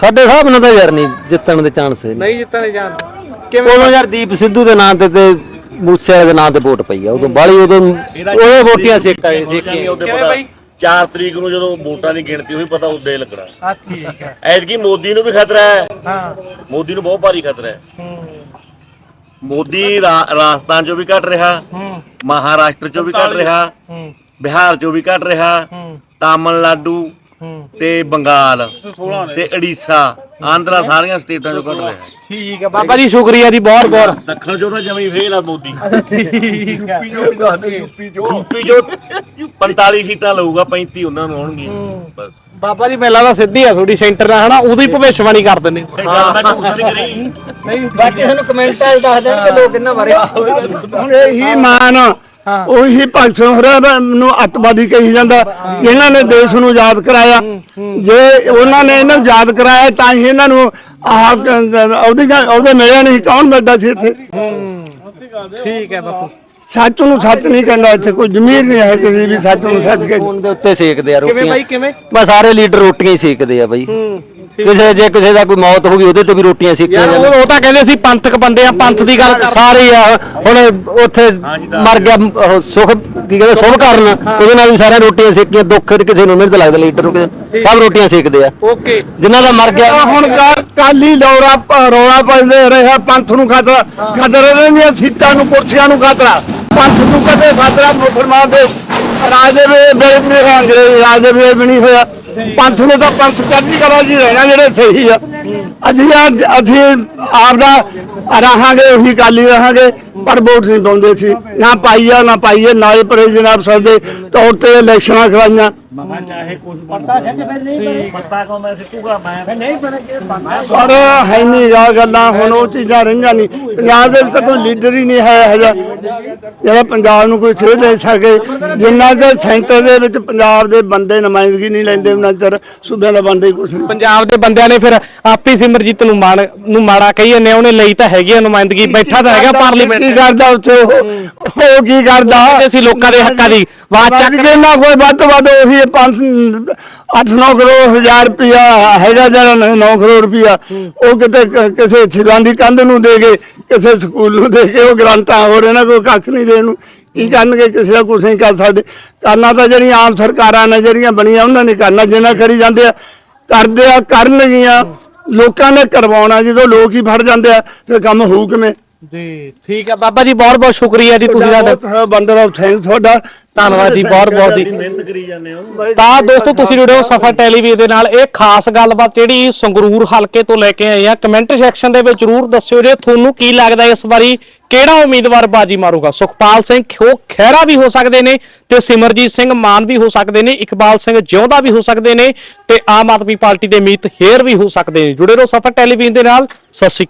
C: ਸਾਡੇ ਹਿਸਾਬ ਨਾਲ ਤਾਂ ਯਾਰ ਨਹੀਂ ਜਿੱਤਣ ਦੇ ਚਾਂਸ ਨਹੀਂ।
B: ਨਹੀਂ ਜਿੱਤਣੇ ਜਾਣ
C: ਉਦੋਂ ਯਾਰ ਦੀਪ ਸਿੱਧੂ ਦੇ ਨਾਂ ਤੇ ਤੇ ਮੂਸੇ ਵਾਲੇ ਦੇ ਨਾਂ ਤੇ ਵੋਟ ਪਈ ਆ ਉਦੋਂ ਬਾਲੀ ਉਦੋਂ ਉਹਦੇ ਵੋਟੀਆਂ ਸੇਕਾ ਸੇਕੀਆਂ
A: ਉਹਦੇ ਪਤਾ 4 ਤਰੀਕ ਨੂੰ ਜਦੋਂ ਵੋਟਾਂ ਦੀ ਗਿਣਤੀ ਹੋਈ ਪਤਾ ਉਦੋਂ ਹੀ ਲੱਗਣਾ।
B: ਹਾਂ ਠੀਕ ਹੈ।
A: ਐਤਕੀ ਮੋਦੀ ਨੂੰ ਵੀ ਖਤਰਾ ਹੈ।
B: ਹਾਂ।
A: ਮੋਦੀ ਨੂੰ ਬਹੁਤ ਭਾਰੀ ਖਤਰਾ ਹੈ। ਮੋਦੀ ਰਾ- ਰਾਜਸਥਾਨ ਚੋਂ ਵੀ ਘਟ ਰਿਹਾ ਮਹਾਰਾਸ਼ਟਰ ਚੋਂ ਵੀ ਘਟ ਰਿਹਾ ਬਿਹਾਰ ਚੋਂ ਵੀ ਘਟ ਰਿਹਾ ਤਾਮਿਲਨਾਡੂ ਤੇ ਬੰਗਾਲ ਤੇ ਓਡੀਸ਼ਾ ਆਂਧਰਾ ਸਾਰੀਆਂ ਸਟੇਟਾਂ ਚੋਂ ਘਟ ਰਿਹਾ
B: ਠੀਕ ਹੈ ਬਾਬਾ ਜੀ ਸ਼ੁਕਰੀਆ ਜੀ ਬਹੁਤ ਬਹੁਤ।
A: ਦੱਖਣ ਚੋਂ ਤਾਂ ਜਮੀ ਫੇਲ ਆ ਮੋਦੀ।
B: ਠੀਕ ਹੈ।
A: ਯੂਪੀ ਚੋਂ 45 ਸੀਟਾਂ ਲਊਗਾ 35 ਉਹਨਾਂ ਨੂੰ ਆਉਣਗੀਆਂ। ਬਸ।
B: ਬਾਬਾ ਜੀ ਮੇਲਾ ਤਾਂ ਸਿੱਧੀ ਆ ਥੋੜੀ ਸੈਂਟਰ ਨਾਲ ਹਨਾ ਉਹਦੀ ਭਵਿੱਖਬਾਣੀ ਕਰ ਦਿੰਦੇ
A: ਨਹੀਂ
C: ਬਾਕੀ ਸਾਨੂੰ ਕਮੈਂਟਾਂ 'ਚ ਦੱਸ ਦੇਣ ਕਿ ਲੋਕ ਇਹਨਾਂ ਬਾਰੇ।
F: ਹੁਣ ਇਹੀ ਮਾਨ ਉਹੀ ਭਗਤ ਸਿੰਘ ਹੋਰਾਂ ਨੂੰ ਅੱਤਵਾਦੀ ਕਹੀ ਜਾਂਦਾ। ਜਿਨ੍ਹਾਂ ਨੇ ਦੇਸ਼ ਨੂੰ ਆਜ਼ਾਦ ਕਰਾਇਆ। ਜੇ ਉਹਨਾਂ ਨੇ ਇਹਨਾਂ ਨੂੰ ਆਜ਼ਾਦ ਕਰਾਇਆ ਤਾਂ ਹੀ ਇਹਨਾਂ ਨੂੰ ਆਹ ਉਹਦੇ ਉਹਦੇ ਮਿਲਿਆ ਨਹੀਂ ਕੌਣ ਮਿਲਦਾ ਸੀ ਇੱਥੇ?
B: ਠੀਕ ਹੈ ਬਾਪੂ।
F: ਸੱਚ ਨੂੰ ਸੱਚ ਨਹੀਂ ਕਹਿੰਦਾ ਇੱਥੇ ਕੋਈ ਜ਼ਮੀਰ ਨਹੀਂ ਹੈ ਕਿਸੇ ਵੀ ਸੱਚ ਨੂੰ ਸੱਚ ਕੇ
C: ਫੋਨ ਦੇ ਉੱਤੇ ਸੇਕਦੇ ਆ
B: ਕਿਵੇਂ
C: ਰੋਟੀਆਂ।
B: ਬਾਈ ਕਿਵੇਂ?
C: ਬਸ ਸਾਰੇ ਲੀਡਰ ਰੋਟੀਆਂ ਹੀ ਸੇਕਦੇ ਆ ਬਾਈ। ਕਿਸੇ ਜੇ ਕਿਸੇ ਦਾ ਕੋਈ ਮੌਤ ਹੋ ਗਈ ਉਹਦੇ ਤੇ ਵੀ ਰੋਟੀਆਂ ਸੇਕੀਆਂ
B: ਯਾਰ
C: ਜਾਂਦੀਆਂ।
B: ਉਹ ਉਹ ਤਾਂ ਕਹਿੰਦੇ ਸੀ ਪੰਥਕ ਬੰਦੇ ਆ ਪੰਥ ਦੀ ਗੱਲ ਕਰ
C: ਸਾਰੇ ਹੀ ਆ ਹੁਣ ਉੱਥੇ ਮਰ ਗਿਆ ਉਹ ਸੁਖ ਕੀ ਕਹਿੰਦੇ ਸੁਭ ਕਰਨ। ਉਹਦੇ ਨਾਲ ਵੀ ਸਾਰੇ ਰੋਟੀਆਂ ਸੇਕੀਆਂ ਦੁੱਖ ਕਿਸੇ ਨੂੰ ਨਹੀਂ ਤਾਂ ਲੱਗਦਾ ਲੀਡਰ ਨੂੰ ਕਿਸੇ ਸਭ ਰੋਟੀਆਂ ਸੇਕਦੇ ਆ।
B: ਓਕੇ।
C: ਜਿਨ੍ਹਾਂ ਦਾ ਮਰ ਗਿਆ
F: ਹੁਣ ਕਾਲੀ ਲੌੜਾ ਪ- ਰੌਲਾ ਪਾਉਂਦੇ ਰਿਹਾ ਪੰਥ ਨੂੰ ਖਤਰਾ। ਖਤਰੇ ਰਹਿੰਦੀਆਂ ਸੀਟਾਂ ਨੂੰ ਕੁਰਸੀਆਂ ਨੂੰ ਖਤਰਾ। ਪੰਥ ਨੂੰ ਕਦੇ ਖਤਰਾ ਮੁਸਲਮਾਨ ਦੇ ਰਾਜੇ ਵੇ ਨਹੀਂ ਹੋਇਆ ਅੰਗਰੇਜ਼ ਰਾਜੇ ਵੇ ਵੀ ਨਹੀਂ ਹੋਇਆ। ਪੰਥ ਨੂੰ ਤਾਂ ਪੰਥ ਚੜ੍ਹਦੀ ਕਲਾ ਜੀ, ਰਹਿਣਾ ਜਿਹੜੇ ਸਹੀ ਆ। ਅਸੀਂ ਅੱਜ ਅਸੀਂ ਆਪਦਾ ਰਹਾਂਗੇ, ਉਹੀ ਕਾਲੀ ਰਹਾਂਗੇ, ਪਰ ਵੋਟ ਨਹੀਂ ਪਾਉਂਦੇ ਸੀ। ਨਾ ਪਾਈਆ ਨਾ ਪਾਈਏ ਨਾ ਇਹ ਪਰੇ ਜਨਾਬ ਸਾਹਿਬ ਦੇ ਤੌਰ ਤੇ ਇਲੈਕਸ਼ਨਾਂ ਕਰਾਈਆਂ ਪਰ ਹੈ। ਨਹੀਂ ਗਾ ਗੱਲਾਂ ਹੁਣ ਉਹ ਚੀਜ਼ਾਂ ਰਹੀਆਂ ਨਹੀਂ। ਪੰਜਾਬ ਦੇ ਵਿੱਚ ਤਾਂ ਕੋਈ ਲੀਡਰ ਹੀ ਨਹੀਂ ਹੈ ਇਹੋ ਜਿਹਾ। ਜਿਹੜਾ ਪੰਜਾਬ ਨੂੰ ਕੋਈ ਸੇਧ ਦੇ ਸਕੇ। ਜਿੰਨਾ ਚਿਰ ਸੈਂਟਰ ਦੇ ਵਿੱਚ ਪੰਜਾਬ ਦੇ ਬੰਦੇ ਨੁਮਾਇੰਦਗੀ ਨਹੀਂ ਲੈਂਦੇ ਉਹਨਾਂ ਚਿਰ ਸੂਬਿਆਂ ਦਾ ਬੰਦੇ ਨਹੀਂ।
B: ਪੰਜਾਬ ਦੇ ਬੰਦਿਆਂ ਨੇ ਫਿਰ ਆਪੇ ਸਿਮਰਜੀਤ ਨੂੰ ਮਾਣ ਨੂੰ ਮਾੜਾ ਕਹੀ ਜਾਂਦੇ ਆ, ਉਹਨੇ ਲਈ ਤਾਂ ਹੈਗੀ ਆ ਨੁਮਾਇੰਦਗੀ। ਬੈਠਾ ਤਾਂ ਹੈਗਾ ਪਾਰਲੀਮੈਂਟ
F: ਕੀ ਕਰਦਾ ਉੱਥੇ ਉਹ? ਉਹ ਕੀ ਕਰਦਾ?
B: ਅਸੀਂ ਲੋਕਾਂ ਦੇ ਹੱਕਾਂ ਦੀ ਆਵਾਜ਼ ਚੱਕ
F: ਕੇ ਨਾ ਕੋਈ ਵੱਧ ਤੋਂ ਵੱਧ ਉਹੀ 5 8-9 ਕਰੋੜ ਹਜ਼ਾਰ ਰੁਪਇਆ ਹੈਗਾ ਜਿਹੜਾ 9 ਕਰੋੜ ਰੁਪਇਆ। ਉਹ ਕਿਤੇ ਕ- ਕਿਸੇ ਛਿਲਾਂ ਦੀ ਕੰਧ ਨੂੰ ਦੇ ਕੇ ਕਿਸੇ ਸਕੂਲ ਨੂੰ ਦੇ ਕੇ ਉਹ ਗ੍ਰਾਂਟਾਂ ਹੋਰ ਇਹਨਾਂ ਕੋਈ ਕੱਖ ਨਹੀਂ ਦੇਣ ਨੂੰ। ਕੀ ਕਰਨਗੇ ਕਿਸੇ ਦਾ ਕੁਝ ਨਹੀਂ ਕਰ ਸਕਦੇ। ਕਰਨਾ ਤਾਂ ਜਿਹੜੀਆਂ ਆਮ ਸਰਕਾਰਾਂ ਨੇ ਜਿਹੜੀਆਂ ਬਣੀਆਂ ਉਹਨਾਂ ਨੇ ਕਰਨਾ। ਜਿੰਨਾ ਕਰੀ ਜਾਂਦੇ ਆ ਕਰਦੇ ਆ ਕਰਨਗੀਆਂ। ਲੋਕਾਂ ਨੇ ਕਰਵਾਉਣਾ ਜਦੋਂ ਲੋਕ ਹੀ ਫੜ ਜਾਂਦੇ ਆ ਫਿਰ ਕੰਮ ਹੋਊ ਕਿਵੇਂ?
B: ਜੀ ਠੀਕ ਹੈ ਬਾਬਾ ਜੀ ਬਹੁਤ ਬਹੁਤ ਸ਼ੁਕਰੀਆ ਜੀ ਤੁਸੀਂ ਸਾਡੇ
F: ਬਹੁਤ ਬੰਦਰ ਆਫ ਥੈਂਕਸ ਤੁਹਾਡਾ।
B: ਧੰਨਵਾਦ ਜੀ ਬਹੁਤ ਬਹੁਤ ਜੀ।
A: ਮਿਹਨਤ ਕਰੀ ਜਾਂਦੇ ਹੋ।
B: ਤਾਂ ਦੋਸਤੋ ਤੁਸੀਂ ਜੁੜੇ ਹੋ ਸਫਰ ਟੈਲੀਵਿਜ਼ਨ ਦੇ ਨਾਲ। ਇਹ ਖਾਸ ਗੱਲਬਾਤ ਜਿਹੜੀ ਸੰਗਰੂਰ ਹਲਕੇ ਤੋਂ ਲੈ ਕੇ ਆਏ ਆ ਕਮੈਂਟ ਸੈਕਸ਼ਨ ਦੇ ਵਿੱਚ ਜਰੂਰ ਦੱਸਿਓ ਜੇ ਤੁਹਾਨੂੰ ਕੀ ਲੱਗਦਾ ਇਸ ਵਾਰੀ ਕਿਹੜਾ ਉਮੀਦਵਾਰ ਬਾਜੀ ਮਾਰੂਗਾ। ਸੁਖਪਾਲ ਸਿੰਘ ਖੋ ਖਹਿਰਾ ਵੀ ਹੋ ਸਕਦੇ ਨੇ ਤੇ ਸਿਮਰਜੀਤ ਸਿੰਘ ਮਾਨ ਵੀ ਹੋ ਸਕਦੇ ਨੇ ਇਕਬਾਲ ਸਿੰਘ ਜਿਉਂਦਾ ਵੀ ਹੋ ਸਕਦੇ ਨੇ ਤੇ ਆਮ ਆਦਮੀ ਪਾਰਟੀ ਦੇ ਮੀਤ ਹੇਰ ਵੀ ਹੋ ਸਕਦੇ ਨੇ। ਜੁੜੇ ਰਹੋ ਸਫਰ ਟੈਲੀਵਿਜ਼ਨ ਦੇ ਨਾਲ। ਸਤਿ ਸ਼੍ਰੀ ਅਕਾਲ